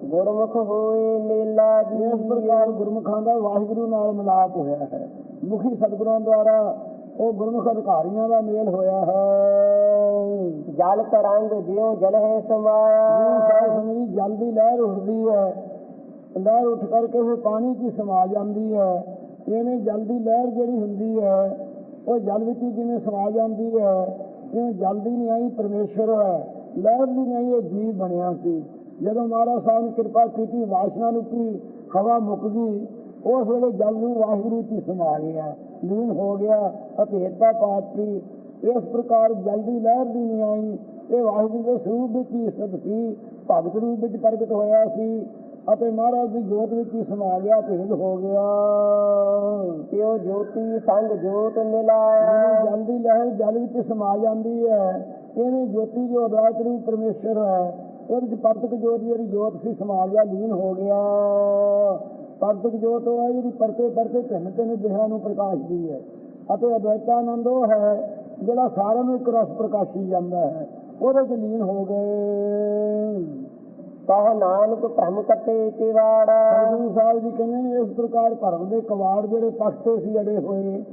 ਗੁਰਮੁਖ ਹੋਏ ਮੇਲਾ ਜੀ। ਇਸ ਪ੍ਰਕਾਰ ਗੁਰਮੁਖਾਂ ਦਾ ਵਾਹਿਗੁਰੂ ਨਾਲ ਮਿਲਾਪ ਹੋਇਆ ਹੈ। ਮੁਖੀ ਸਤਿਗੁਰਾਂ ਦੁਆਰਾ ਉਹ ਗੁਰਮੁਖ ਅਧਿਕਾਰੀਆਂ ਦਾ ਮੇਲ ਹੋਇਆ ਹੈ। ਜਲ ਤਰੰਗ ਜਿਉ ਜਲ ਹੈ ਸਮਾਇਆ ਜੀ ਜਲ ਦੀ ਲਹਿਰ ਉੱਠਦੀ ਹੈ। ਲਹਿਰ ਉੱਠ ਕਰਕੇ ਫਿਰ ਪਾਣੀ 'ਚ ਸਮਾ ਜਾਂਦੀ ਹੈ। ਇਵੇਂ ਜਲ ਦੀ ਲਹਿਰ ਜਿਹੜੀ ਹੁੰਦੀ ਹੈ ਉਹ ਜਲ ਵਿੱਚ ਜਿਵੇਂ ਸਮਾ ਜਾਂਦੀ ਹੈ ਜਿਵੇਂ ਜਲ ਦੀ ਨਹੀਂ ਆਈ ਪਰਮੇਸ਼ਰ ਹੈ। ਲਹਿਰ ਦੀ ਨਹੀਂ ਇਹ ਜੀਵ ਬਣਿਆ ਸੀ। ਜਦੋਂ ਮਹਾਰਾਜ ਸਾਹਿਬ ਨੇ ਕਿਰਪਾ ਕੀਤੀ ਵਾਸ਼ਨਾ ਨੂੰ ਕੀ ਹਵਾ ਮੁੱਕ ਗਈ ਉਸ ਵੇਲੇ ਜਲ ਨੂੰ ਵਾਹਿਗੁਰੂ 'ਚ ਸਮਾ ਗਿਆ ਲੀਨ ਹੋ ਗਿਆ ਅਭੇਦਤਾ ਪਾਤੀ ਇਸ ਪ੍ਰਕਾਰ ਜਲ ਦੀ ਲਹਿਰ ਦੀ ਨਹੀਂ ਆਈ। ਇਹ ਵਾਹਿਗੁਰੂ ਦੇ ਸਰੂਪ ਵਿੱਚ ਹੀ ਸੀ। ਭਗਤ ਰੂਪ ਵਿੱਚ ਪ੍ਰਗਟ ਹੋਇਆ ਸੀ ਅਤੇ ਮਹਾਰਾਜ ਦੀ ਜੋਤ ਵਿੱਚ ਹੀ ਸਮਾ ਗਿਆ ਭੇਦ ਹੋ ਗਿਆ। ਤਿਉ ਜੋਤੀ ਸੰਗ ਜੋਤ ਮਿਲਾਇਆ। ਜਲ ਦੀ ਲਹਿਰ ਜਲ ਵਿੱਚ ਸਮਾ ਜਾਂਦੀ ਹੈ ਇਵੇਂ ਜੋਤੀ ਜੋ ਅਦਵੈਤ ਰੂਪ ਪਰਮੇਸ਼ਰ ਹੈ ਉਹਦੇ ਪਰਤਕ ਜੋਤ ਜਿਹੜੀ ਜੋਤ ਸੀ ਸਮਾ ਗਿਆ ਲੀਨ ਹੋ ਗਿਆ। ਪਰਤਕ ਜੋਤ ਉਹ ਹੈ ਜਿਹੜੀ ਪਰਤੇ ਪਰਤੇ ਭਿੰਨ ਭਿੰਨ ਦੇਹਾਂ ਨੂੰ ਪ੍ਰਕਾਸ਼ਦੀ ਹੈ। ਅਤੇ ਅਦਵੈਤਾਨੰਦ ਉਹ ਹੈ ਜਿਹੜਾ ਸਾਰਿਆਂ ਨੂੰ ਇੱਕ ਰਸ ਪ੍ਰਕਾਸ਼ੀ ਜਾਂਦਾ ਹੈ। ਉਹਦੇ ਚ ਲੀਨ ਹੋ ਗਏ। ਕਹ ਨਾਨਕ ਭ੍ਰਮ ਕੱਟੇ ਕਿਵਾੜਾ ਸਤਿਗੁਰੂ ਸਾਹਿਬ ਜੀ ਕਹਿੰਦੇ ਨੇ ਇਸ ਪ੍ਰਕਾਰ ਭਰਮ ਦੇ ਕਵਾੜ ਜਿਹੜੇ ਤਖਤੇ ਸੀ ਅੜੇ ਹੋਏ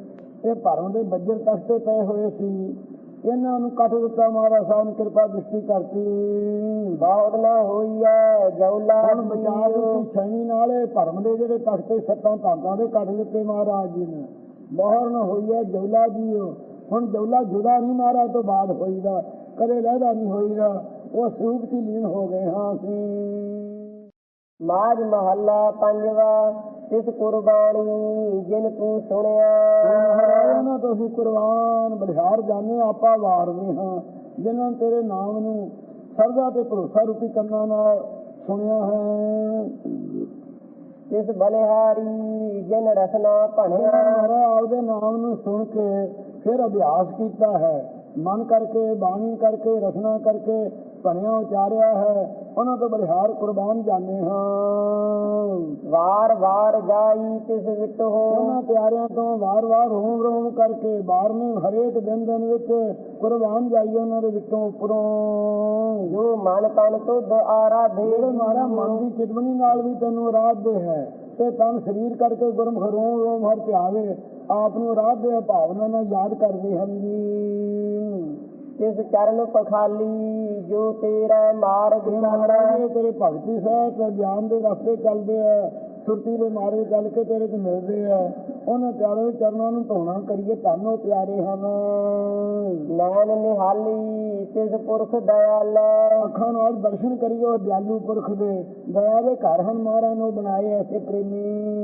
ਇਹ ਭਰਮ ਦੇ ਬੱਜਰ ਤਖਤੇ ਪਏ ਹੋਏ ਸੀ। ਇਹਨਾਂ ਨੂੰ ਕੱਟ ਦਿੱਤਾ ਮਹਾਰਾਜ ਸਾਹਿਬ ਨੇ ਕਿਰਪਾ ਦ੍ਰਿਸ਼ਟੀ ਕਰਤੀ। ਬਹੁਤ ਨਾ ਹੋਈਐ ਜਉਲਾ ਹੁਣ ਵਿਚਾਰ ਦੀ ਛੈਣੀ ਨਾਲ ਇਹ ਭਰਮ ਦੇ ਜਿਹੜੇ ਤਖਤੇ ਸੱਤਾਂ ਧਾਤਾਂ ਦੇ ਕੱਟ ਦਿੱਤੇ ਮਹਾਰਾਜ ਜੀ ਨੇ। ਮੋਹਰ ਨਾ ਹੋਈ ਹੈ ਜੌਲਾ ਜੀ ਹੁਣ ਜੌਲਾ ਜੁਦਾ ਨਹੀਂ ਮਹਾਰਾਜ ਤੋਂ ਬਾਅਦ ਹੋਈਦਾ। ਕਦੇ ਲਹਿਦਾ ਨਹੀਂ ਹੋਈਦਾ। ਉਹ ਹੀ ਲੀਨ ਹੋ ਗਏ ਹਾਂ ਅਸੀਂ। ਮਾਜ ਮਹੱਲਾ ਪੰਜਵਾ। ਤਿਸ ਕੁਰਬਾਨੀ ਜਿਨ ਤੂੰ ਸੁਣਿਆ। ਮਹਾਰਾਜ ਨਾ ਤੁਸੀਂ ਕੁਰਬਾਨ ਬਲਿਹਾਰ ਜਾਣੇ ਆਪਾਂ ਵਾਰਦੇ ਹਾਂ। ਜਿਨ੍ਹਾਂ ਨੇ ਤੇਰੇ ਨਾਮ ਨੂੰ ਸਰਦਾ ਤੇ ਭਰੋਸਾ ਰੂਪੀ ਕੰਨਾਂ ਨਾਲ ਸੁਣਿਆ ਹੈ। ਤਿਸ ਬਲਿਹਾਰੀ ਜਿਨ ਰਸਨਾ ਭਣਿਆ ਮਹਾਰਾਜ ਆਪਦੇ ਨਾਮ ਨੂੰ ਸੁਣ ਕੇ ਫਿਰ ਅਭਿਆਸ ਕੀਤਾ ਹੈ। ਮਨ ਕਰਕੇ ਬਾਣੀ ਕਰਕੇ ਰਸਨਾ ਕਰਕੇ ਭਣਿਆ ਉਚਾਰਿਆ ਹੈ ਉਹਨਾਂ ਤੋਂ ਬਲਿਹਾਰ ਕੁਰਬਾਨ ਜਾਣੇ ਹਾਂ। ਵਾਰ ਵਾਰ ਜਾਈ ਤਿਸ ਵਿਟ ਹੋ। ਉਹਨਾਂ ਪਿਆਰਿਆਂ ਤੋਂ ਵਾਰ-ਵਾਰ ਰੋਮ ਰੋਮ ਕਰਕੇ ਬਾਰਵੇਂ ਹਰੇਕ ਦਿਨ ਦਿਨ ਵਿੱਚ ਕੁਰਬਾਨ ਜਾਈਏ ਉਹਨਾਂ ਦੇ ਵਿੱਚੋਂ ਉੱਪਰੋਂ। ਜੋ ਮਨ ਤਨ ਤੁਧ ਆਰਾਧੇ। ਜਿਹੜੇ ਮਾਰਾ ਮਨ ਦੀ ਚਿਤਵਨੀ ਨਾਲ ਵੀ ਤੈਨੂੰ ਆਰਾਧਦੇ ਹੈ ਤੇ ਤਨ ਸਰੀਰ ਕਰਕੇ ਗੁਰਮੁਖ ਰੋਮ ਰੋਮ ਹਰ ਧਿਆਵੇ ਆਪ ਨੂੰ ਆਰਾਧਦੇ ਆ ਭਾਵਨਾ ਨਾਲ ਯਾਦ ਕਰਦੇ ਹਨ ਜੀ। ਤਿਸ ਚਰਨ ਪਖਾਲੀ ਜੋ ਤੇਰਾ ਮਾਰਗ ਮਹਾਰਾਜ ਤੇਰੇ ਭਗਤੀ ਸਾਹਿਬ ਤੇ ਗਿਆਨ ਦੇ ਰਸਤੇ ਚੱਲਦੇ ਆ। ਸੁਰਤੀ ਦੇ ਮਾਰਗ ਚੱਲ ਕੇ ਤੇਰੇ ਤੇ ਮਿਲਦੇ ਆ। ਉਹਨਾਂ ਪਿਆਰੇ ਚਰਨਾਂ ਨੂੰ ਧੋਣਾ ਕਰੀਏ ਧੰਨੋ ਪਿਆਰੇ ਹਨ। ਨੈਣ ਨਿਹਾਲੀ ਤਿਸ ਪੁਰਖ ਦਇਆਲਾ। ਅੱਖਾਂ ਨਾਲ ਦਰਸ਼ਨ ਕਰੀਏ ਉਹ ਦਿਆਲੂ ਪੁਰਖ ਦੇ। ਦਇਆ ਦੇ ਘਰ ਹਨ ਮਹਾਰਾਜ ਨੂੰ ਬਣਾਏ ਐਸੇ ਪ੍ਰੇਮੀ।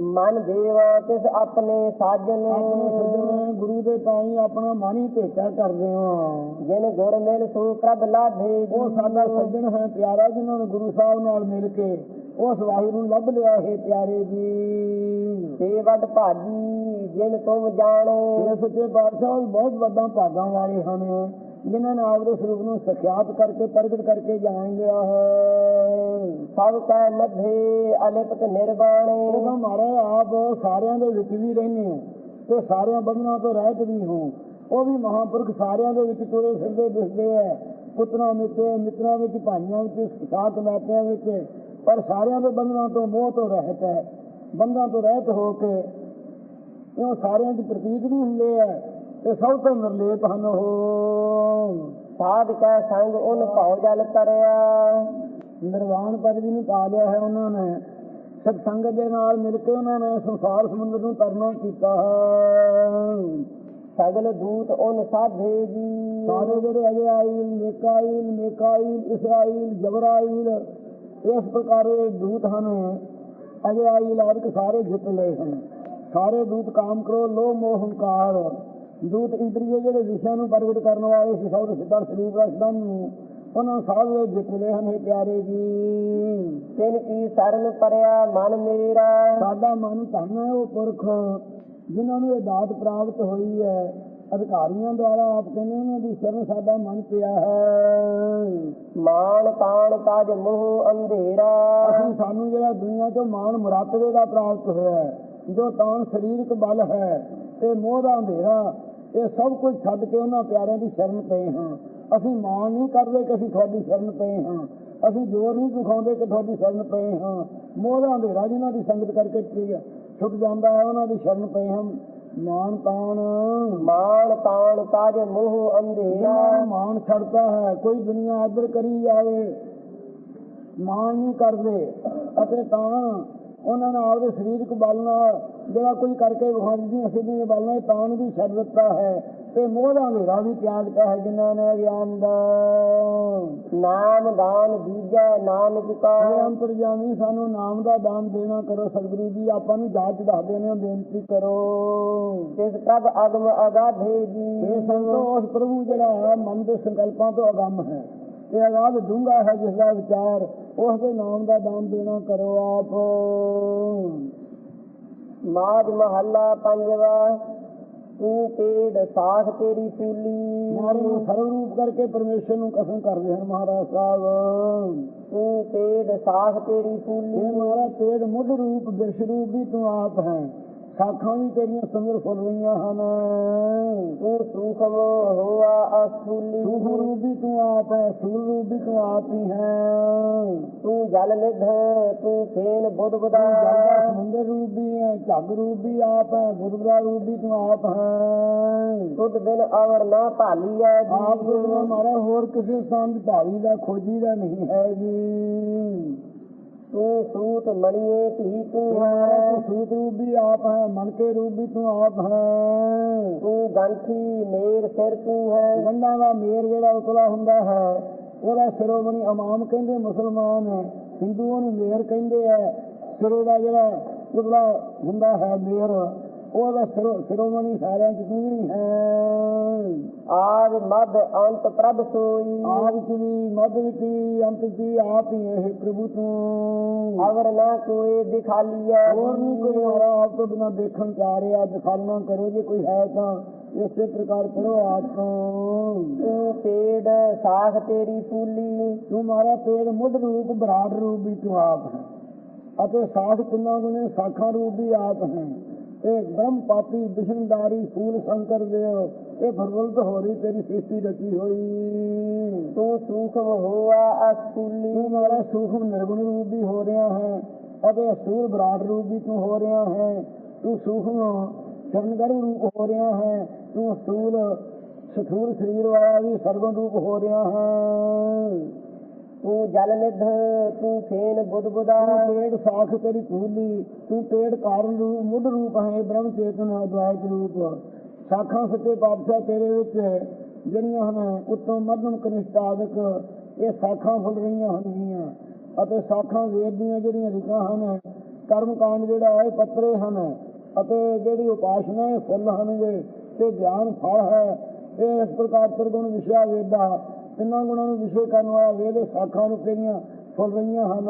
ਮਨ ਦੇਵਾ ਤਿਸ ਆਪਣੇ ਸਾਜਨ। ਸੱਜਣ ਗੁਰੂ ਦੇ ਤਾਈ ਆਪਣਾ ਮਨ ਹੀ ਭੇਟਾ ਕਰਦੇ ਹਾਂ। ਜਿਨ ਗੁਰ ਮਿਲ ਸੋ ਪ੍ਰਭ ਲਾਭੇ ਉਹ ਸਾਡਾ ਸੱਜਣ ਹੈ ਪਿਆਰਾ ਜਿਨ੍ਹਾਂ ਨੂੰ ਗੁਰੂ ਸਾਹਿਬ ਨਾਲ ਮਿਲ ਕੇ ਉਸ ਵਾਹਿਗੁਰੂ ਨੂੰ ਲੱਭ ਲਿਆ ਹੈ ਪਿਆਰੇ ਜੀ। ਤੇ ਵੱਡ ਭਾਜੀ ਜਿਨ ਤੁਮ ਜਾਣੋ। ਇਹ ਸੱਚੇ ਉਹ ਬਹੁਤ ਵੱਡਾ ਭਾਗਾਂ ਵਾਲੇ ਹਨ। ਜਿਨ੍ਹਾਂ ਨੇ ਆਪਦੇ ਸਰੂਪ ਨੂੰ ਸਖਿਆਤ ਕਰਕੇ, ਪ੍ਰਗਟ ਕਰਕੇ ਜਾਣ ਲਿਆ ਹੈ। ਸਭ ਕੈ ਮਧੇ ਅਲਿਪਤ ਨਿਰਵਾਣੇ। ਉਹ ਤਾਂ ਮਹਾਰਾਜ, ਆਪ ਸਾਰਿਆਂ ਦੇ ਵਿੱਚ ਵੀ ਰਹਿੰਦੇ ਹੋ ਤੇ ਸਾਰਿਆਂ ਬੰਧਨਾਂ ਤੋਂ ਰਹਿਤ ਵੀ ਹੋ। ਉਹ ਵੀ ਮਹਾਂਪੁਰਖ ਸਾਰਿਆਂ ਦੇ ਵਿੱਚ ਤੁਰੇ ਫਿਰਦੇ ਦਿਸਦੇ ਆ ਪੁੱਤਰਾਂ ਵਿੱਚ, ਮਿੱਤਰਾਂ ਵਿੱਚ, ਭਾਈਆਂ ਵਿੱਚ, ਸਾਥ ਨਾਤਿਆਂ ਵਿੱਚ, ਪਰ ਸਾਰਿਆਂ ਦੇ ਬੰਧਨਾਂ ਤੋਂ ਮੋਹ ਤੋਂ ਰਹਿਤ ਹੈ ਬੰਧਨਾਂ ਤੋਂ ਰਹਿਤ ਹੋ ਕੇ ਇਹ ਸਾਰਿਆਂ ਦੇ ਪ੍ਰਤੀਕ ਵੀ ਹੁੰਦੇ ਆ ਤੇ ਸਭ ਤੋਂ ਨਿਰਲੇਪ ਹਨ ਉਹ। ਸਾਧ ਕੈ ਸੰਗ ਉਨ ਭਉ ਜਲ ਤਰਿਆ। ਨਿਰਵਾਣ ਪਦਵੀ ਨੂੰ ਪਾ ਲਿਆ ਹੈ ਉਹਨਾਂ ਨੇ। ਸਤ ਸੰਗਤ ਦੇ ਨਾਲ ਮਿਲ ਕੇ ਉਹਨਾਂ ਨੇ ਸੰਸਾਰ ਸਮੁੰਦਰ ਨੂੰ ਤਰਨਾ ਕੀਤਾ ਹੈ। ਸਗਲ ਦੂਤ ਉਹਨ ਸਾਧੇ ਜੀ। ਸਾਰੇ ਜਿਹੜੇ ਅਜਰਾਈਲ ਮਿਕਾਈਲ ਮਿਕਾਈਲ ਇਸਰਾਈਲ ਜਬਰਾਇਲ ਇਸ ਪ੍ਰਕਾਰ ਦੇ ਦੂਤ ਹਨ। ਅਜਰਾਈਲ ਆਦਿਕ ਸਾਰੇ ਜਿੱਤ ਲਏ ਹਨ। ਸਾਰੇ ਦੂਤ ਕਾਮ ਕਰੋ ਲੋ ਮੋਹ ਹੰਕਾਰ। ਦੂਤ ਇੰਦਰੀਏ ਜਿਹੜੇ ਵਿਸ਼ਿਆਂ ਨੂੰ ਪ੍ਰਗਟ ਕਰਨ ਵਾਲੇ ਸੀ ਸਭ ਸਿੱਧਾ ਸਰੂਪ ਰਸਦਾਂ ਨੂੰ ਉਹਨਾਂ ਸਾਰੇ ਜਿੱਤ ਲਏ ਹਨ ਪਿਆਰੇ ਜੀ। ਤਿਨ ਕੀ ਸਰਨ ਪਰਿਆ ਮਨ ਮੇਰਾ। ਸਾਡਾ ਮਨ ਧਨ ਹੈ ਉਹ ਪੁਰਖ। ਜਿਨ੍ਹਾਂ ਨੂੰ ਇਹ ਦਾਤ ਪ੍ਰਾਪਤ ਹੋਈ ਹੈ ਅਧਿਕਾਰੀਆਂ ਦੁਆਰਾ ਆਪ ਕਹਿੰਦੇ ਉਹਨਾਂ ਦੀ ਸ਼ਰਨ ਸਾਡਾ ਮਨ ਪਿਆ ਹੈ। ਮਾਨ ਤਾਣ ਤਾਜ ਮੋਹ ਅੰਧੇਰਾ। ਅਸੀਂ ਸਾਨੂੰ ਜਿਹੜਾ ਦੁਨੀਆ ਤੋਂ ਮਾਣ ਮੁਰਾਤਬੇ ਦਾ ਪ੍ਰਾਪਤ ਹੋਇਆ ਜੋ ਤਾਂ ਸਰੀਰਕ ਬਲ ਹੈ ਤੇ ਮੋਹ ਦਾ ਅੰਧੇਰਾ। ਇਹ ਸਭ ਕੁਝ ਛੱਡ ਕੇ ਉਹਨਾਂ ਪਿਆਰਿਆਂ ਦੀ ਸ਼ਰਨ ਪਏ ਹਾਂ। ਅਸੀਂ ਮਾਣ ਨਹੀਂ ਕਰਦੇ ਕਿ ਅਸੀਂ ਤੁਹਾਡੀ ਸ਼ਰਨ ਪਏ ਹਾਂ। ਅਸੀਂ ਜ਼ੋਰ ਨਹੀਂ ਦਿਖਾਉਂਦੇ ਕਿ ਤੁਹਾਡੀ ਸ਼ਰਨ ਪਏ ਹਾਂ। ਮੋਹ ਦਾ ਅੰਧੇਰਾ ਜਿਨ੍ਹਾਂ ਦੀ ਸੰਗਤ ਕਰਕੇ ਠੀਕ ਹੈ, ਛੁੱਟ ਜਾਂਦਾ ਹੈ ਉਹਨਾਂ ਦੀ ਸ਼ਰਨ ਪਏ ਹਾਂ। ਮਾਣ ਤਾਣ। ਮਾਨ ਤਾਣ ਤਾਜ ਮੋਹ ਅੰਧੇਰਾ। ਨੂੰ ਮਾਣ ਛੱਡਦਾ ਹੈ ਕੋਈ ਦੁਨੀਆ ਆਦਰ ਕਰੀ ਜਾਵੇ। ਮਾਣ ਨਹੀਂ ਕਰਦੇ। ਅਤੇ ਤਾਂ ਉਹਨਾਂ ਨੇ ਆਪਦੇ ਸਰੀਰਕ ਬਲ ਨਾਲ ਜਿਹੜਾ ਕੋਈ ਕਰਕੇ ਵਿਖਾਉਂਦੀ ਸਿੱਧੀ ਬਲ ਨਾਲ ਤਾਂ ਵੀ ਛੱਡ ਦਿੱਤਾ ਹੈ। ਤੇ ਮੋਹ ਦਾ ਹਨੇਰਾ ਵੀ ਤਿਆਗਤਾ ਹੈ ਜਿਨ੍ਹਾਂ ਨੇ ਗਿਆਨ ਦਾ ਨਾਮ ਦਾਨ ਦੀਜੈ ਨਾਨਕ ਕਾ। ਅੰਤਰਜਾਮੀ ਸਾਨੂੰ ਨਾਮ ਦਾ ਦਾਨ ਦੇਣਾ ਕਰੋ ਸਤਿਗੁਰੂ ਜੀ ਆਪਾਂ ਨੂੰ ਜਾਚ ਦੱਸਦੇ ਨੇ ਬੇਨਤੀ ਕਰੋ। ਤਿਸ ਪ੍ਰਭ ਅਗਮ ਅਗਾਧੇ ਜੀ। ਇਹ ਸੰਤੋ ਉਸ ਪ੍ਰਭੂ ਜਿਹੜਾ ਹੈ ਮਨ ਦੇ ਸੰਕਲਪਾਂ ਤੋਂ ਅਗੰਮ ਹੈ। ਇਹ ਅਗਾਧ ਡੂੰਘਾ ਹੈ ਜਿਸ ਦਾ ਵਿਚਾਰ ਉਸ ਦੇ ਨਾਮ ਦਾ ਦਾਨ ਦੇਣਾ ਕਰੋ ਆਪ। ਮਾਜ ਮਹੱਲਾ ਪੰਜਵਾ ਤੂੰ ਪੇੜ ਸਾਖ ਤੇਰੀ ਫੂਲੀ ਮਾਰੇ ਸਰਵ ਰੂਪ ਕਰਕੇ ਪਰਮੇਸ਼ਰ ਨੂੰ ਕਸਮ ਕਰਦੇ ਹਨ ਮਹਾਰਾਜ ਸਾਹਿਬ। ਤੂੰ ਪੇੜ ਸਾਖ ਤੇਰੀ ਇਹ ਫੂਲੀ ਮਾਰਾ ਤੇਜ ਮੁੱਢ ਰੂਪ ਬਿਰਸ਼ ਰੂਪ ਵੀ ਤੂੰ ਆਪ ਹੈ। ਸਾਖਾਂ ਵੀ ਤੇਰੀਆਂ ਸੁੰਦਰ ਫੁੱਲ ਰਹੀਆਂ ਹਨ। ਤੂੰ ਸੂਖਮ ਹੋਆ ਅਸੂਲੀ। ਸੂਖ ਰੂਪ ਵੀ ਤੂੰ ਆਪ ਹੈ ਸੂਲ ਰੂਪ ਵੀ ਤੂੰ ਆਪ ਹੀ ਹੈ। ਤੂੰ ਜਲ ਨਿਧ ਤੂੰ ਫੇਨ ਬੁੱਧ ਬੁਦਾ ਜਲ ਦਾ ਸਮੁੰਦਰ ਰੂਪ ਵੀ ਹੈ ਝੱਗ ਰੂਪ ਵੀ ਆਪ ਹੈ ਬੁੱਧਰਾ ਰੂਪ ਵੀ ਤੂੰ ਆਪ ਹੈ। ਤੁਧ ਬਿਨ ਅਵਰ ਨਾ ਭਾਲੀਐ ਆਪ ਤੋਂ ਬਿਨਾਂ ਮਾਰਾ ਹੋਰ ਕਿਸੇ ਦੀ ਭਾਲੀ ਦਾ ਖੋਜੀ ਦਾ ਨਹੀਂ ਹੈ ਜੀ। ਤੂੰ ਸੂਤ ਮਣੀਏ ਧੀ ਤੂੰ ਹੈ। ਸੂਤ ਰੂਪ ਵੀ ਆਪ ਹੈ ਮਨ ਕੇ ਰੂਪ ਵੀ ਤੂੰ ਆਪ ਹੈ। ਤੂੰ ਗੰਠੀ ਮੇਰ ਸਿਰ ਤੂੰ ਹੈ। ਗੰਢਾਂ ਦਾ ਮੇਰ ਜਿਹੜਾ ਉਤਲਾ ਹੁੰਦਾ ਹੈ ਉਹਦਾ ਸਿਰੋਮਣੀ ਇਮਾਮ ਕਹਿੰਦੇ ਮੁਸਲਮਾਨ ਹਿੰਦੂਆਂ ਨੂੰ ਮੇਰ ਕਹਿੰਦੇ ਆ। ਸਿਰੋਂ ਦਾ ਜਿਹੜਾ ਉਤਲਾ ਹੁੰਦਾ ਹੈ ਮੇਰ। ਉਹਦਾ ਸਿਰੋ ਸਿਰੋਮਣੀ ਸਾਰਿਆਂ ਚ ਤੂੰ ਹੀ। ਹੈ ਆਦ ਮਦ ਅੰਤ ਪ੍ਰਭ ਸੋਈ। ਵੀ ਮੱਧ ਵਿੱਚ ਵੀ ਅੰਤ ਵੀ ਆਪ ਹੀ ਹੈ ਪ੍ਰਭੂ ਤੂੰ। ਅਵਰ ਨਾ ਕੋਏ ਦਿਖਾਲੀਐ। ਹੋਰ ਨਹੀਂ ਕੋਈ ਮਾਰਾ ਆਪ ਤੋਂ ਬਿਨਾਂ ਦੇਖਣ ਚ ਆ ਰਿਹਾ ਦਿਖਾਣਾ ਕਰੋ ਜੇ ਕੋਈ ਹੈ ਤਾਂ ਇਸੇ ਪ੍ਰਕਾਰ ਕਰੋ ਆਪ ਤੋਂ। ਤੂੰ ਪੇੜ ਸਾਖ ਤੇਰੀ ਫੂਲੀ। ਤੂੰ ਮਾਰਾ ਪੇੜ ਮੁੱਢ ਰੂਪ ਬਰਾੜ ਰੂਪ ਵੀ ਤੂੰ ਆਪ ਹੈ। ਅਤੇ ਸਾਖ ਤਿੰਨਾਂ ਗੁਣੇ ਸਾਖਾਂ ਰੂਪ ਵੀ ਆਪ ਹੈ। ਇਹ ਬ੍ਰਹਮ ਪਾਪੀ ਵਿਸ਼ਨਦਾਰੀ ਫੂਲ ਸ਼ੰਕਰ ਦੇਵ ਇਹ ਫਰਵਲਤ ਹੋ ਰਹੀ ਤੇਰੀ ਸ੍ਰਿਸ਼ਟੀ ਰਚੀ ਹੋਈ। ਤੂੰ ਸੂਖਮ ਹੋਆ ਅਸੂਲੀ। ਤੂੰ ਮਾਰਾ ਸੂਖਮ ਨਿਰਗੁਣ ਰੂਪ ਵੀ ਹੋ ਰਿਹਾ ਹੈ ਅਤੇ ਅਸੂਰ ਬਰਾੜ ਰੂਪ ਵੀ ਤੂੰ ਹੋ ਰਿਹਾ ਹੈ। ਤੂੰ ਸੂਖਮ ਚਰਨਗਰ ਰੂਪ ਹੋ ਰਿਹਾ ਹੈ ਤੂੰ ਅਸੂਲ ਸਥੂਲ ਸਰੀਰ ਵਾਲਾ ਵੀ ਸਰਗੁਣ ਰੂਪ ਹੋ ਰਿਹਾ ਹੈ। ਤੂੰ ਜਲ ਨਿਧ, ਤੂੰ ਫੇਨ ਬੁੱਧ ਬੁਦਾ। ਪੇੜ ਸਾਖ ਤੇਰੀ ਫੂਲੀ ਤੂੰ ਪੇੜ ਕਾਰਨ ਰੂਪ, ਮੁੱਢ ਰੂਪ ਹੈ, ਬ੍ਰਹਮ ਚੇਤਨ ਅਦਵਾਇਤ ਰੂਪ। ਸਾਖਾਂ ਸੱਚੇ ਪਾਤਸ਼ਾਹ ਤੇਰੇ ਵਿੱਚ ਜਿਹੜੀਆਂ ਹਨ ਉੱਤਮ ਮੱਧਮ ਕਨਿਸ਼ਟ ਆਦਿਕ ਇਹ ਸਾਖਾਂ ਫੁੱਲ ਰਹੀਆਂ ਹਨਗੀਆਂ ਅਤੇ ਸਾਖਾਂ ਵੇਦ ਦੀਆਂ ਜਿਹੜੀਆਂ ਰਿਕਾਂ ਹਨ ਕਰਮ ਕਾਂਡ ਜਿਹੜਾ ਹੈ, ਇਹ ਪੱਤਰੇ ਹਨ। ਅਤੇ ਜਿਹੜੀ ਉਪਾਸ਼ਨਾ ਇਹ ਫੁੱਲ ਹਨਗੇ ਤੇ ਗਿਆਨ ਫਲ ਹੈ। ਇਹ ਇਸ ਪ੍ਰਕਾਰ ਤਿਰਗੁਣ ਵਿਸ਼ਾ ਵੇਦਾ ਤਿੰਨਾਂ ਗੁਣਾਂ ਨੂੰ ਵਿਸ਼ੇ ਕਰਨ ਵਾਲਾ ਵੇਦ ਸਾਖਾਂ ਨੂੰ ਤੇਰੀਆਂ ਫੁੱਲ ਰਹੀਆਂ ਹਨ?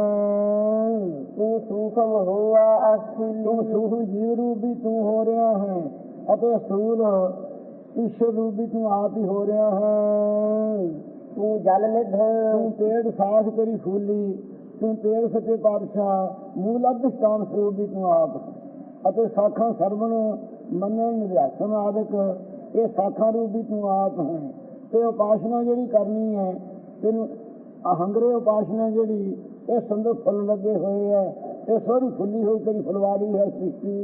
ਤੂੰ ਸੂਖਮ ਹੋਆ ਅਸੂਲੀ। ਤੂੰ ਸੂਖਮ ਜੀਵ ਰੂਪ ਤੂੰ ਹੋ ਰਿਹਾ ਹੈ ਅਤੇ ਅਸੂਲ ਈਸ਼ਵਰ ਰੂਪ ਤੂੰ ਆਪ ਹੀ ਹੋ ਰਿਹਾ ਹੈ। ਤੂੰ ਜਲ ਨਿਧ। ਤੂੰ ਪੇੜ ਸਾਖ ਤੇਰੀ ਫੂਲੀ। ਤੂੰ ਪੇੜ ਸੱਚੇ ਪਾਤਸ਼ਾਹ। ਮੂਲ ਅਧਿਸ਼ਟਾਨ ਸਰੂਪ ਵੀ ਤੂੰ ਆਪ। ਅਤੇ ਸਾਖਾਂ ਸਰਵਣ ਮੰਨਣ ਨਿਰਆਸਨ ਆਦਿਕ। ਇਹ ਸਾਖਾਂ ਰੂਪ ਵੀ ਤੂੰ ਆਪ ਹੈ। ਤੇ ਉਪਾਸ਼ਨਾ ਜਿਹੜੀ ਕਰਨੀ ਹੈ ਤੈਨੂੰ ਅਹੰਗਰੇ ਉਪਾਸ਼ਨਾ ਜਿਹੜੀ ਇਹ ਸੁੰਦਰ ਫੁੱਲ ਲੱਗੇ ਹੋਏ ਹੈ ਇਹ ਸੋਹਣੀ ਫੁੱਲੀ ਹੋਈ ਤੇਰੀ ਫੁਲਵਾੜੀ ਹੈ ਸ੍ਰਿਸ਼ਟੀ।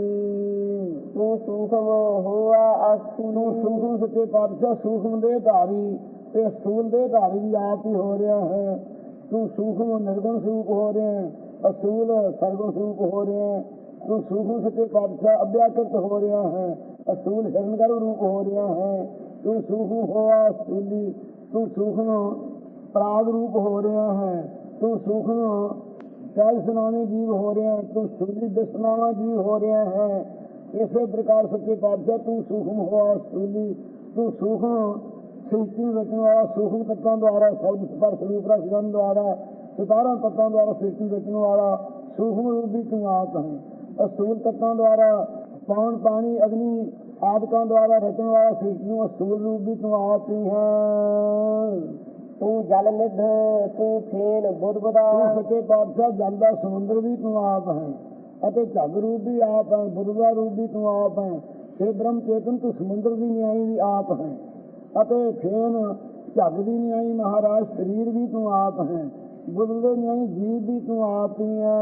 ਤੂੰ ਸੂਖਮ ਹੋਆ ਤੂੰ ਅਸੂਲੀ ਸੂਖਮ ਸੱਚੇ ਪਾਤਸ਼ਾਹ ਸੂਖਮ ਦੇ ਧਾਰੀ ਤੇ ਸਥੂਲ ਦੇ ਧਾਰੀ ਵੀ ਆਪ ਹੀ ਹੋ ਰਿਹਾ ਹੈ। ਤੂੰ ਸੂਖਮ ਨਿਰਗੁਣ ਸਰੂਪ ਹੋ ਰਿਹਾ ਹੈ ਅਸੂਲ ਸਰਗੁਣ ਸਰੂਪ ਹੋ ਰਿਹਾ ਹੈ। ਤੂੰ ਸੂਖਮ ਸੱਚੇ ਪਾਤਸ਼ਾਹ ਅਭਿਆਕ੍ਰਿਤ ਹੋ ਰਿਹਾ ਹੈ ਅਸੂਲ ਹਿਰਨਗਰ ਰੂਪ ਹੋ ਰਿਹਾ ਹੈ। ਤੂੰ ਸੂਖਮ ਹੋਆ ਸੂਲੀ, ਤੂੰ ਸੂਖਮ ਪ੍ਰਾਗ ਰੂਪ ਹੋ ਰਿਹਾ ਹੈ, ਤੂੰ ਸੂਖਮ ਕਹਿ ਸੁਨਾਵੇਂ ਜੀਵ ਹੋ ਰਿਹਾ ਤੂੰ ਸੂਲੀ ਦਸਨਾਵਾ ਜੀਵ ਹੋ ਰਿਹਾ ਹੈ। ਇਸੇ ਪ੍ਰਕਾਰ ਸੱਚੇ ਪਾਤਸ਼ਾਹ, ਤੂੰ ਸੂਖਮ ਹੋਆ ਸੂਲੀ, ਤੂੰ ਸੂਖਮ ਸ੍ਰਿਸ਼ਟੀ ਰਚਨ ਵਾਲਾ ਸੂਖਮ ਤੱਤਾਂ ਦੁਆਰਾ ਸ਼ਬਦ ਸਪਰਸ਼ ਰੂਪ ਰਸ ਗੰਧ ਦੁਆਰਾ ਸਤਾਰਾਂ ਤੱਤਾਂ ਦੁਆਰਾ ਸ੍ਰਿਸ਼ਟੀ ਰਚਨ ਵਾਲਾ ਸੂਖਮ ਰੂਪ ਦੀ ਤੂੰ ਆਪ ਹੈ। ਅਸੂਲ ਤੱਤਾਂ ਦੁਆਰਾ ਪਾਣ, ਪਾਣੀ, ਅਗਨੀ ਆਦਿਕਾਂ ਦੁਆਰਾ ਰਚਨ ਵਾਲਾ ਸ੍ਰਿਸ਼ਟੀ ਨੂੰ ਅਸੂਲ ਰੂਪ ਵੀ ਤੂੰ ਆਪ ਹੀ ਹੈ। ਤੂੰ ਜਲ ਨਿਧ ਤੂੰ ਫੇਨ ਬੁੱਧ ਤੂੰ ਸੱਚੇ ਪਾਤਸ਼ਾਹ ਜਲ ਦਾ ਸਮੁੰਦਰ ਵੀ ਤੂੰ ਆਪ ਹੈ। ਅਤੇ ਝੱਗ ਰੂਪ ਵੀ ਆਪ ਹੈ ਬੁੱਧ ਦਾ ਰੂਪ ਵੀ ਤੂੰ ਆਪ ਹੈ। ਤੇ ਬ੍ਰਹਮ ਚੇਤਨ ਤੂੰ ਸਮੁੰਦਰ ਦੀ ਨਿਆਈ ਵੀ ਆਪ ਹੈ। ਅਤੇ ਫੇਨ ਝੱਗ ਦੀ ਨਿਆਈ ਮਹਾਰਾਜ ਸਰੀਰ ਵੀ ਤੂੰ ਆਪ ਹੈ। ਬੁੱਧ ਦੇ ਨਿਆਈ ਜੀਵ ਵੀ ਤੂੰ ਆਪ ਹੀ ਹੈ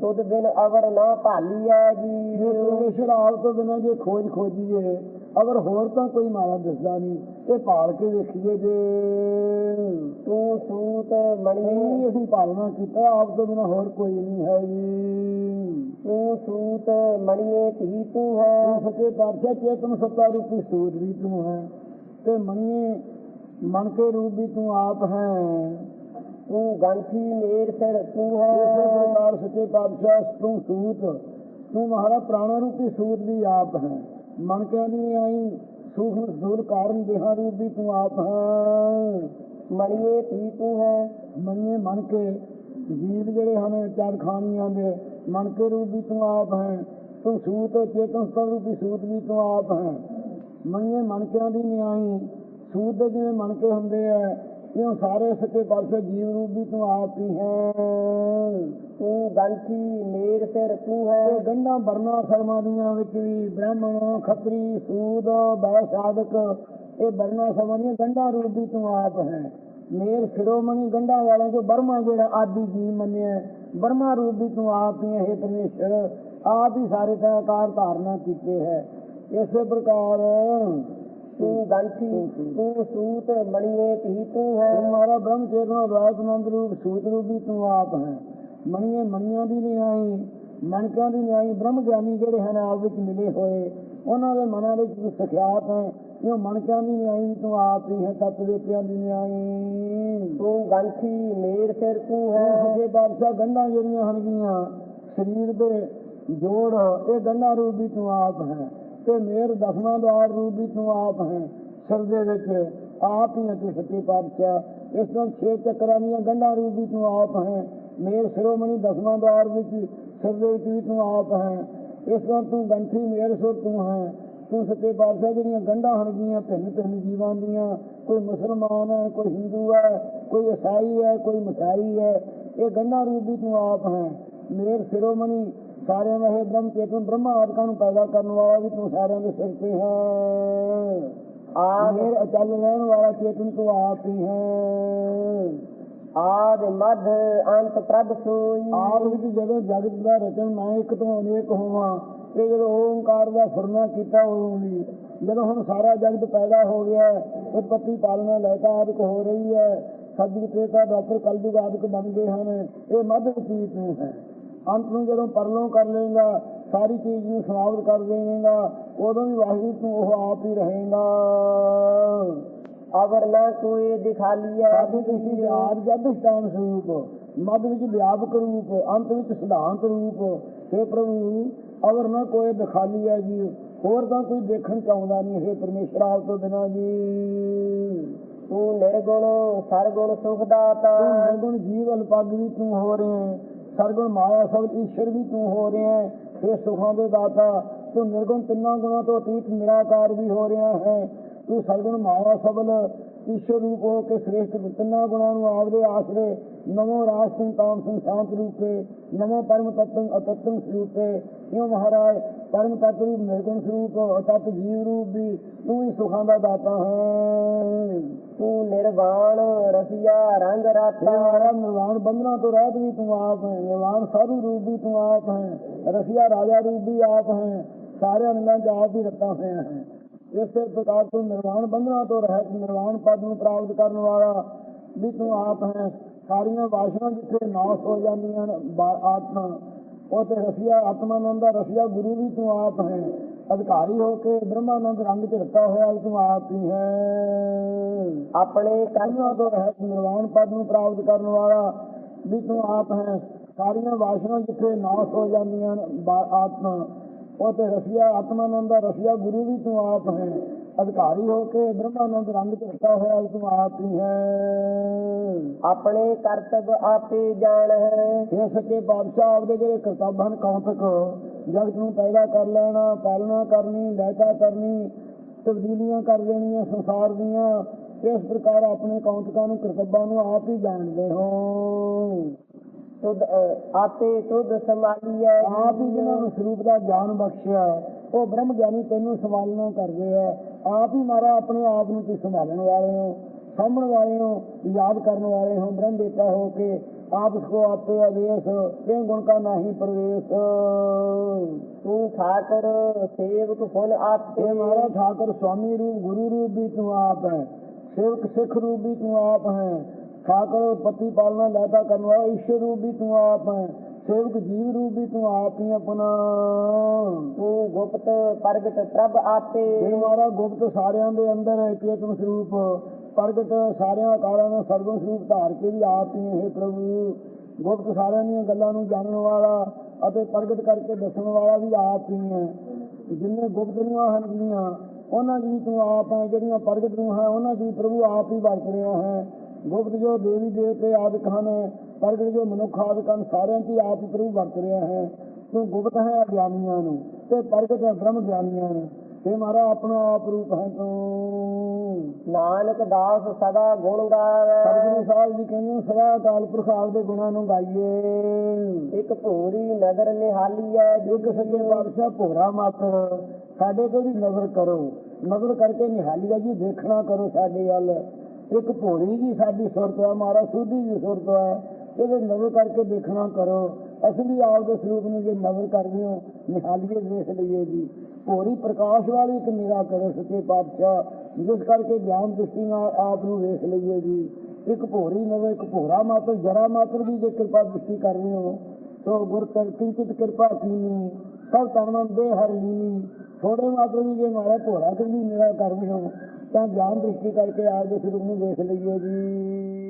ਤੁਧ ਬਿਨ ਅਵਰ ਨਾ ਭਾਲੀਐ ਜੇ। ਜੀ ਆਪ ਤੋਂ ਬਿਨਾਂ ਜੇ ਖੋਜ ਖੋਜੀਏ ਅਗਰ ਹੋਰ ਤਾਂ ਕੋਈ ਮਾਇਆ ਦਿਸਦਾ ਨਹੀਂ ਇਹ ਭਾਲ ਕੇ ਵੇਖੀਏ ਜੇ। ਤੂੰ ਸੂਤ ਮਣੀ। ਨਹੀਂ ਅਸੀਂ ਪਾਲਣਾ ਕੀਤਾ ਆਪ ਤੋਂ ਬਿਨਾਂ ਹੋਰ ਕੋਈ ਨਹੀਂ ਹੈ ਜੀ। ਤੂੰ ਸੂਤ ਮਣੀਏ ਧੀ ਤੂੰ ਤੂੰ ਹੈ ਸੱਚੇ ਪਾਤਸ਼ਾਹ ਚੇਤਨ ਸੱਤਾ ਰੂਪੀ ਸੂਤ ਵੀ ਤੂੰ ਹੈ ਤੇ ਮਨੀਏ ਮਨ ਕੇ ਰੂਪ ਵੀ ਤੂੰ ਆਪ ਹੈ। ਤੂੰ ਗੰਠੀ ਮੇਰ ਤੂੰ ਇਸੇ ਹੈ ਪ੍ਰਕਾਰ ਸੱਚੇ ਪਾਤਸ਼ਾਹ ਤੂੰ ਸੂਤ। ਤੂੰ ਮਹਾਰਾ ਪ੍ਰਾਣਾ ਰੂਪੀ ਸੂਤ ਵੀ ਆਪ ਹੈ। ਮਨ ਕੇ ਦੀ ਆਈ ਸੂਖਮ ਸੂਰ ਕਾਰਨ ਦੇਹਾਂ ਰੂਪ ਵੀ ਤੂੰ ਆਪ ਹੈ। ਮਣੀਏ ਧੀ ਤੂੰ ਹੈ। ਮਨੀਏ ਮਨ ਕੇ ਜੀਵ ਜਿਹੜੇ ਹਨ ਚਾਰ ਖਾਣੀਆਂ ਦੇ ਮਨ ਕੇ ਰੂਪ ਵੀ ਤੂੰ ਆਪ ਹੈ। ਤੂੰ ਸੂਤ ਚੇਤਨ ਸਤਰ ਰੂਪੀ ਸੂਤ ਵੀ ਤੂੰ ਆਪ ਹੈ। ਮਨੀਏ ਮਨਕਿਆਂ ਦੀ ਨਿਆਈ ਸੂਤ ਦੇ ਜਿਵੇਂ ਮਨਕੇ ਹੁੰਦੇ ਆ ਇਉਂ ਸਾਰੇ ਸੱਚੇ ਪਾਤਸ਼ਾਹ ਜੀਵ ਰੂਪ ਵੀ ਤੂੰ ਆਪ ਹੀ ਹੈ? ਤੂੰ ਗੰਠੀ ਮੇਰ ਸਿਰ ਤੂੰ ਤੇ ਹੈ? ਗੰਢਾਂ ਵਰਨਾ ਸਰਮਾਂ ਦੀਆਂ ਵਿੱਚ ਵੀ ਬ੍ਰਾਹਮਣ, ਖੱਤਰੀ, ਸੂਦ ਬੈ ਸਾਧਕ, ਇਹ ਵਰਨਾ ਸਰਮਾਂ ਦੀਆਂ ਗੰਢਾਂ ਰੂਪ ਵੀ ਤੂੰ ਆਪ ਹੈ। ਮੇਰ ਸਿਰੋਮਣੀ ਗੰਢਾਂ ਵਾਲਿਆਂ ਤੋਂ ਬਰਮਾ ਜਿਹੜਾ ਆਦਿ ਜੀ ਮੰਨਿਆ ਬਰਮਾ ਰੂਪ ਵੀ ਤੂੰ ਆਪ ਹੀ ਹੈ ਪਰਮੇਸ਼ਰ। ਆਪ ਹੀ ਸਾਰੇ ਤਾਂ ਆਕਾਰ ਧਾਰਨਾ ਕੀਤੇ ਹੈ। ਇਸੇ ਪ੍ਰਕਾਰ ਤੂੰ ਗੰਠੀ ਤੂੰ ਸੂਤ ਮਣੀਏ ਧੀ ਤੂੰ ਮਾਰਾ ਬ੍ਰਹਮ ਚੇਤਨਾ ਵਾਸਨੰਦ ਰੂਪ ਸੂਤ ਰੂਪ ਵੀ ਤੂੰ ਆਪ ਹੈ। ਮਣੀਏ ਮਣੀਆਂ ਦੀ ਨਹੀਂ ਆਈ ਮਣਕਿਆਂ ਦੀ ਨਹੀਂ ਆਈ ਬ੍ਰਹਮ ਗਿਆਨੀ ਜਿਹੜੇ ਹਨ ਆਪ ਵਿੱਚ ਮਿਲੇ ਹੋਏ ਉਹਨਾਂ ਦੇ ਮਨਾਂ ਵਿੱਚ ਵੀ ਸਖਿਆਤ ਹੈ। ਇਹ ਮਣਕਿਆਂ ਦੀ ਨਹੀਂ ਆਈ ਤੂੰ ਆਪ ਹੀ ਹੈ ਤਤ ਵੇਖਿਆਂ ਦੀ ਨਹੀਂ ਆਈ। ਤੂੰ ਗੰਠੀ ਮੇਰ ਸਿਰ ਤੂੰ ਹੈ। ਸੱਜੇ ਬਾਦਸ਼ਾਹ ਗੰਢਾਂ ਜਿਹੜੀਆਂ ਹਨਗੀਆਂ ਸਰੀਰ ਦੇ ਜੋੜ ਇਹ ਗੰਢਾਂ ਰੂਪ ਵੀ ਤੂੰ ਆਪ ਹੈ। ਤੇ ਮੇਰ ਦਸਵਾਂ ਦਵਾਰ ਰੂਪ ਵੀ ਤੂੰ ਆਪ ਹੈ ਸਿਰ ਦੇ ਵਿੱਚ ਆਪ ਹੀ ਹੈ ਤੂੰ ਸੱਚੇ ਪਾਤਸ਼ਾਹ। ਇਸ ਨਾਲ ਛੇ ਚੱਕਰਾਂ ਦੀਆਂ ਗੰਢਾਂ ਰੂਪ ਵੀ ਤੂੰ ਆਪ ਹੈ, ਮੇਰ ਸਿਰੋਮਣੀ ਦਸਵਾਂ ਦਵਾਰ ਵਿੱਚ ਸਿਰ ਦੇ ਵਿੱਚ ਵੀ ਤੂੰ ਆਪ ਹੈ। ਇਸ ਨਾਲ ਤੂੰ ਗੰਠੀ, ਮੇਰ ਸੁਰ ਤੂੰ ਹੈ। ਤੂੰ ਸੱਚੇ ਪਾਤਸ਼ਾਹ ਜਿਹੜੀਆਂ ਗੰਢਾਂ ਹਨਗੀਆਂ ਭਿੰਨ ਭਿੰਨ ਜੀਵਾਂ ਦੀਆਂ, ਕੋਈ ਮੁਸਲਮਾਨ ਹੈ, ਕੋਈ ਹਿੰਦੂ ਹੈ, ਕੋਈ ਈਸਾਈ ਹੈ, ਕੋਈ ਮਸਾਈ ਹੈ, ਇਹ ਗੰਢਾਂ ਰੂਪ ਵੀ ਤੂੰ ਆਪ ਹੈ। ਮੇਰ ਸਿਰੋਮਣੀ ਸਾਰਿਆਂ ਦਾ ਇਹ ਬ੍ਰਹਮ ਚੇਤਨ ਬ੍ਰਹਮਾ ਆਦਿਕਾਂ ਨੂੰ ਪੈਦਾ ਕਰਨ ਵਾਲਾ ਵੀ ਤੂੰ ਸਾਰਿਆਂ ਦੇ ਸਿਰ ਤੇ ਹੈ। ਆਦ ਮੇਰ ਅਚਲ ਰਹਿਣ ਵਾਲਾ ਚੇਤਨ ਤੂੰ ਆਪ ਹੀ ਹੈ। ਆਦ ਮਧ ਅੰਤ ਪ੍ਰਭ ਸੋਈ। ਆਪ ਵਿੱਚ ਜਦੋਂ ਜਗਤ ਦਾ ਰਚਨ ਮੈਂ ਇੱਕ ਤੋਂ ਅਨੇਕ ਹੋਵਾਂ ਇਹ ਜਦੋਂ ਓੰਕਾਰ ਦਾ ਫੁਰਨਾ ਕੀਤਾ ਉਦੋਂ ਵੀ ਜਦੋਂ ਹੁਣ ਸਾਰਾ ਜਗਤ ਪੈਦਾ ਹੋ ਗਿਆ ਉਤਪਤੀ ਪਾਲਣਾ ਲੈਤਾ ਆਦਿਕ ਹੋ ਰਹੀ ਹੈ ਸਤਿਗੁਰ ਤੇਤਾ ਡਾਕਟਰ ਕਲਯੁਗ ਆਦਿਕ ਬਣ ਗਏ ਹਨ ਇਹ ਮੱਧ ਵਿੱਚ ਤੂੰ ਹੈ। ਅੰਤ ਨੂੰ ਜਦੋਂ ਪਰਲੋਂ ਕਰ ਲੇਗਾ ਸਾਰੀ ਚੀਜ਼ ਨੂੰ ਸਮਾਪਤ ਕਰ ਦੇਵੇਂਗਾ ਉਦੋਂ ਵੀ ਵਾਹਿਗੁਰੂ ਤੂੰ ਉਹ ਆਪ ਹੀ ਰਹੇਗਾ। ਅਵਰ ਨਾ ਕੋਈ ਦਿਖਾਲੀਐ ਸਾਧੂ ਤੁਸੀਂ ਆਦ ਜਦ ਸਥਾਨ ਸਰੂਪ ਮੱਧ ਵਿੱਚ ਵਿਆਪਕ ਰੂਪ ਅੰਤ ਵਿੱਚ ਸਿਧਾਂਤ ਰੂਪ हे ਪ੍ਰਭੂ ਅਵਰ ਨਾ ਕੋਈ ਦਿਖਾਲੀ ਹੈ ਜੀ ਹੋਰ ਤਾਂ ਕੋਈ ਦੇਖਣ ਚਾਹੁੰਦਾ ਨਹੀਂ ਹੈ ਪਰਮੇਸ਼ਰ ਆਪ ਤੋਂ ਬਿਨਾਂ ਜੀ। ਤੂੰ ਨਿਰਗੁਣ ਸਰਗੁਣ ਸੁਖ ਦਾਤਾ ਤੂੰ ਨਿਰਗੁਣ ਜੀਵ ਅਲਪੱਗ ਵੀ ਤੂੰ ਹੋ ਰਿਹਾ। ਸਰਗੁਣ ਮਾਇਆ ਸਬਦ ਈਸ਼ਰ ਵੀ ਤੂੰ ਹੋ ਰਿਹਾ ਹੈ। ਇਹ ਸੁਖਾਂ ਦੇ ਦਾਤਾ, ਤੂੰ ਨਿਰਗੁਣ ਤਿੰਨਾਂ ਗੁਣਾਂ ਤੋਂ ਅਤੀਤ ਨਿਰਾਕਾਰ ਵੀ ਹੋ ਰਿਹਾ ਹੈ। ਤੂੰ ਸਰਗੁਣ ਮਾਇਆ ਸਬਦ ਈਸ਼ਰ ਰੂਪ ਹੋ ਕੇ ਸ੍ਰੇਸ਼ਟ ਤਿੰਨਾਂ ਗੁਣਾਂ ਨੂੰ ਆਪਦੇ ਆਸਰੇ ਨਮੋ ਰਾਸ ਸਿੰਘ, ਤਾਮ ਸਿੰਘ, ਸ਼ਾਂਤ ਰੂਪੇ ਨਮੋ ਪਰਮ ਤਤੰ ਅਤਤੰ ਸਰੂਪੇ। ਇਉਂ ਮਹਾਰਾਜ? ਪਰਮ ਤਤ ਰੂਪ ਨਿਰਗੁਣ ਸਰੂਪ, ਅਤਤ ਜੀਵ ਰੂਪ ਵੀ ਤੂੰ ਹੀ ਸੁਖਾਂ ਦਾ ਦਾਤਾ ਹੈ। ਤੂੰ ਨਿਰਵਾਣ ਰਸਿਆ ਰੰਗ ਰਾਤਾ। ਆਰਮ ਨਿਰਵਾਣ ਬੰਧਨਾ ਤੋਂ ਰਹਿਤ ਵੀ ਤੂੰ ਆਪ ਹੈ, ਨਿਰਵਾਣ ਸਾਧੂ ਰੂਪ ਵੀ ਤੂੰ ਆਪ ਹੈ, ਰਸਿਆ ਰਾਜਾ ਰੂਪ ਵੀ ਆਪ ਹੈ ਸਾਰੇ ਅਨੰਦਾਂ ਚ ਆਪ ਹੀ ਰੱਤਾ ਹੋਇਆ ਹੈ। ਇਸੇ ਪ੍ਰਕਾਰ ਤੋਂ ਨਿਰਵਾਣ ਬੰਧਨਾ ਤੋਂ ਰਹਿਤ, ਨਿਰਵਾਣ ਪਦ ਨੂੰ ਪ੍ਰਾਪਤ ਕਰਨ ਵਾਲਾ ਵੀ ਤੂੰ ਆਪ ਹੈ। ਸਾਰੀਆਂ ਵਾਸ਼ਨਾ ਜਿੱਥੇ ਨਾਸ ਹੋ ਜਾਂਦੀਆਂ ਆਤਮਾ ਉਹ ਤੇ ਰਸਿਆ ਆਤਮਾ ਨੂੰ ਦਾ ਰਸਿਆ ਗੁਰੂ ਵੀ ਤੂੰ ਆਪ ਹੈ। ਅਧਿਕਾਰੀ ਹੋ ਕੇ ਬ੍ਰਹਮਾਨੰਦ ਰੰਗ ਚ ਰੱਖਾ ਹੋਇਆ ਵੀ ਤੂੰ ਆਪ ਹੀ। ਹੈ ਆਪਣੇ ਕਰਮਾਂ ਤੋਂ ਰਹਿਤ ਨਿਰਵਾਣ ਪਦ ਨੂੰ ਪ੍ਰਾਪਤ ਕਰਨ ਵਾਲਾ ਵੀ ਤੂੰ ਆਪ ਹੈ। ਸਾਰੀਆਂ ਵਾਸ਼ਨਾ ਜਿੱਥੇ ਨਾਸ਼ ਹੋ ਜਾਂਦੀਆਂ ਆਤਮਾ, ਉਹ ਤੇ ਰਸੀਆ, ਆਤਮਾਨੰਦ ਦਾ ਰਸੀਆ ਗੁਰੂ ਵੀ ਤੂੰ ਆਪ ਹੈ। ਅਧਿਕਾਰੀ ਹੋ ਕੇ ਬ੍ਰਹਮਾਨੰਦ ਰੰਗ ਚ ਹੋਇਆ ਤੂੰ ਆਪ ਹੀ। ਹੈ ਆਪਣੇ ਕਰਤੱਵ ਆਪੇ ਜਾਣ ਹੈ। ਇਹ ਸੱਚੇ ਪਾਤਸ਼ਾਹ ਆਪਦੇ ਜਿਹੜੇ ਕਰਤੱਵ ਹਨ ਕੌਤਕ ਜਗਤ ਨੂੰ ਪੈਦਾ ਕਰ ਲੈਣਾ ਪਾਲਣਾ ਕਰਨੀ ਲੈਤਾ ਕਰਨੀ ਤਬਦੀਲੀਆਂ ਕਰ ਦੇਣੀਆਂ ਸੰਸਾਰ ਦੀਆਂ ਇਸ ਪ੍ਰਕਾਰ ਆਪਣੇ ਕੌਤਕਾਂ ਨੂੰ ਕਰਤੱਵਾਂ ਨੂੰ ਆਪ ਹੀ ਜਾਣਦੇ ਹੋ। ਤੁਧ ਆਪੇ ਤੁਧ ਸੰਭਾਲੀਐ। ਆਪ ਹੀ ਜਿਨ੍ਹਾਂ ਨੂੰ ਸਰੂਪ ਦਾ ਗਿਆਨ ਬਖਸ਼ਿਆ ਉਹ ਬ੍ਰਹਮ ਗਿਆਨੀ ਤੈਨੂੰ ਸੰਭਾਲਣਾ ਕਰਦੇ ਆ। ਆਪ ਹੀ ਮਾਰਾ ਆਪਣੇ ਆਪ ਨੂੰ ਤੁਸੀਂ ਸੰਭਾਲਣ ਵਾਲੇ ਹੋ ਸਾਂਭਣ ਵਾਲੇ ਹੋ ਯਾਦ ਕਰਨ ਵਾਲੇ ਹੋ ਬ੍ਰਹਮ ਦੇਤਾ ਹੋ ਕੇ ਆਪ ਕੋ ਆਪੇ ਅਵੇਸ ਕਿਉ ਗੁਣ ਕਾ ਨਹੀਂ ਪ੍ਰਵੇਸ਼? ਤੂੰ ਠਾਕਰ ਸੇਵਕ ਫੁੱਲ ਆਪੇ ਇਹ ਮਾਰਾ ਠਾਕਰ ਸਵਾਮੀ ਰੂਪ ਗੁਰੂ ਰੂਪ ਵੀ ਤੂੰ ਆਪ ਹੈ। ਸੇਵਕ ਸਿੱਖ ਰੂਪ ਵੀ ਤੂੰ ਆਪ ਹੈ। ਠਾਕਰ ਪਤੀ ਪਾਲਣਾ ਲੈਤਾ ਕਰਨ ਵਾਲਾ ਈਸ਼ਰ ਰੂਪ ਵੀ ਤੂੰ ਆਪ ਹੈ। ਸੇਵਕ ਜੀਵ ਰੂਪ ਵੀ ਤੂੰ ਆਪ ਹੀ ਆਪਣਾ। ਤੂੰ ਗੁਪਤ ਪ੍ਰਗਟ ਪ੍ਰਭ ਆਪੇ। ਮਾਰਾ ਗੁਪਤ ਸਾਰਿਆਂ ਦੇ ਅੰਦਰ ਹੈ ਚੇਤਨ ਸਰੂਪ। ਪ੍ਰਗਟ ਸਾਰਿਆਂ ਆਕਾਰਾਂ ਦਾ ਸਰਵ ਸਰੂਪ ਧਾਰ ਕੇ ਵੀ ਆਪ ਹੀ ਹੈ ਪ੍ਰਭੂ। ਗੁਪਤ ਸਾਰਿਆਂ ਦੀਆਂ ਗੱਲਾਂ ਨੂੰ ਜਾਣਨ ਵਾਲਾ ਅਤੇ ਪ੍ਰਗਟ ਕਰਕੇ ਦੱਸਣ ਵਾਲਾ ਵੀ ਆਪ ਹੀ ਹੈ। ਜਿੰਨੇ ਗੁਪਤ ਰੂਹਾਂ ਹਨ ਜਿਹੜੀਆਂ ਉਹਨਾਂ ਦੀ ਵੀ ਤੂੰ ਆਪ ਹੈ ਜਿਹੜੀਆਂ ਪ੍ਰਗਟ ਰੂਹਾਂ ਹੈ ਉਹਨਾਂ ਦੀ ਪ੍ਰਭੂ ਆਪ ਹੀ ਵਰਤ ਰਿਹਾ ਹੈ। ਗੁਪਤ ਜੋ ਦੇਵੀ ਦੇਵਤੇ ਆਦਿਕ ਹਨ ਪ੍ਰਗਟ ਜੋ ਮਨੁੱਖ ਆਦਿਕ ਹਨ ਸਾਰਿਆਂ ਦੀ ਆਪ ਹੀ ਪ੍ਰਭੂ ਵਰਤ ਰਿਹਾ ਹੈ। ਤੂੰ ਗੁਪਤ ਹੈ ਅਗਿਆਨੀਆਂ ਨੂੰ ਤੇ ਪ੍ਰਗਟ ਹੈ ਬ੍ਰਹਮ ਗਿਆਨੀਆਂ ਨੂੰ। ਤੇ ਮਾਰਾ ਆਪਣਾ ਆਪ ਰੂਪ ਹੈ ਤੂੰ। ਨਾਨਕ ਦਾਸ ਸਦਾ ਗੁਣ ਗਾਵੇ। ਸਤਿਗੁਰੂ ਸਾਹਿਬ ਜੀ ਕਹਿੰਦੇ ਸਦਾ ਅਕਾਲ ਪੁਰਖ ਆਪ ਦੇ ਗੁਣਾਂ ਨੂੰ ਗਾਈਏ। ਇੱਕ ਭੂਰੀ ਨਦਰ ਨਿਹਾਲੀਐ ਇੱਕ ਸੱਚੇ ਪਾਤਸ਼ਾਹ ਭੋਰਾ ਮਾਤਰ ਸਾਡੇ ਤੇ ਵੀ ਨਜ਼ਰ ਕਰੋ। ਨਜ਼ਰ ਕਰਕੇ ਨਿਹਾਲੀਆ ਜੀ ਦੇਖਣਾ ਕਰੋ ਸਾਡੇ ਵੱਲ ਇੱਕ ਭੋਰੀ ਜੀ ਸਾਡੀ ਸੁਰਤ ਹੈ ਮਾਰਾ ਸੁਧੀ ਜੀ ਸੁਰਤ ਹੈ ਇਹਦੇ ਨਜ਼ਰ ਕਰਕੇ ਦੇਖਣਾ ਕਰੋ। ਅਸੀਂ ਵੀ ਆਪ ਦੇ ਸਰੂਪ ਨੂੰ ਜੇ ਨਜ਼ਰ ਕਰਦੇ ਹੋ, ਨਿਹਾਲੀਏ, ਵੇਖ ਲਈਏ ਜੀ। ਭੋਰੀ ਪ੍ਰਕਾਸ਼ ਵਾਲੀ ਇੱਕ ਨਿਗਾਹ ਕਰੋ ਸੱਚੇ ਪਾਤਸ਼ਾਹ, ਜਿਸ ਕਰਕੇ ਗਿਆਨ ਦ੍ਰਿਸ਼ਟੀ ਨਾਲ ਆਪ ਨੂੰ ਵੇਖ ਲਈਏ ਜੀ। ਇੱਕ ਭੋਰੀ ਨਵੇਂ, ਇੱਕ ਭੋਰਾ ਮਾਤਰ, ਜਰਾ ਮਾਤਰ ਵੀ ਜੇ ਕਿਰਪਾ ਦ੍ਰਿਸ਼ਟੀ ਕਰ ਰਹੇ ਹੋ ਸੋ ਗੁਰ ਕਿੰਚਿਤ ਕਿਰਪਾ ਕੀਨੀ, ਸਭ ਤਨਮਨ ਦੇ ਹਰ ਲੀਨੀ। ਥੋੜੇ ਮਾਤਰ ਵੀ ਜੇ ਮਾਰਾ ਭੋਰਾ ਤੇ ਵੀ ਨਿਗਾਹ ਕਰਦੇ ਹੋ ਤਾਂ ਗਿਆਨ ਦ੍ਰਿਸ਼ਟੀ ਕਰਕੇ ਆਪ ਦੇ ਸਰੂਪ ਨੂੰ ਵੇਖ ਲਈਏ ਜੀ।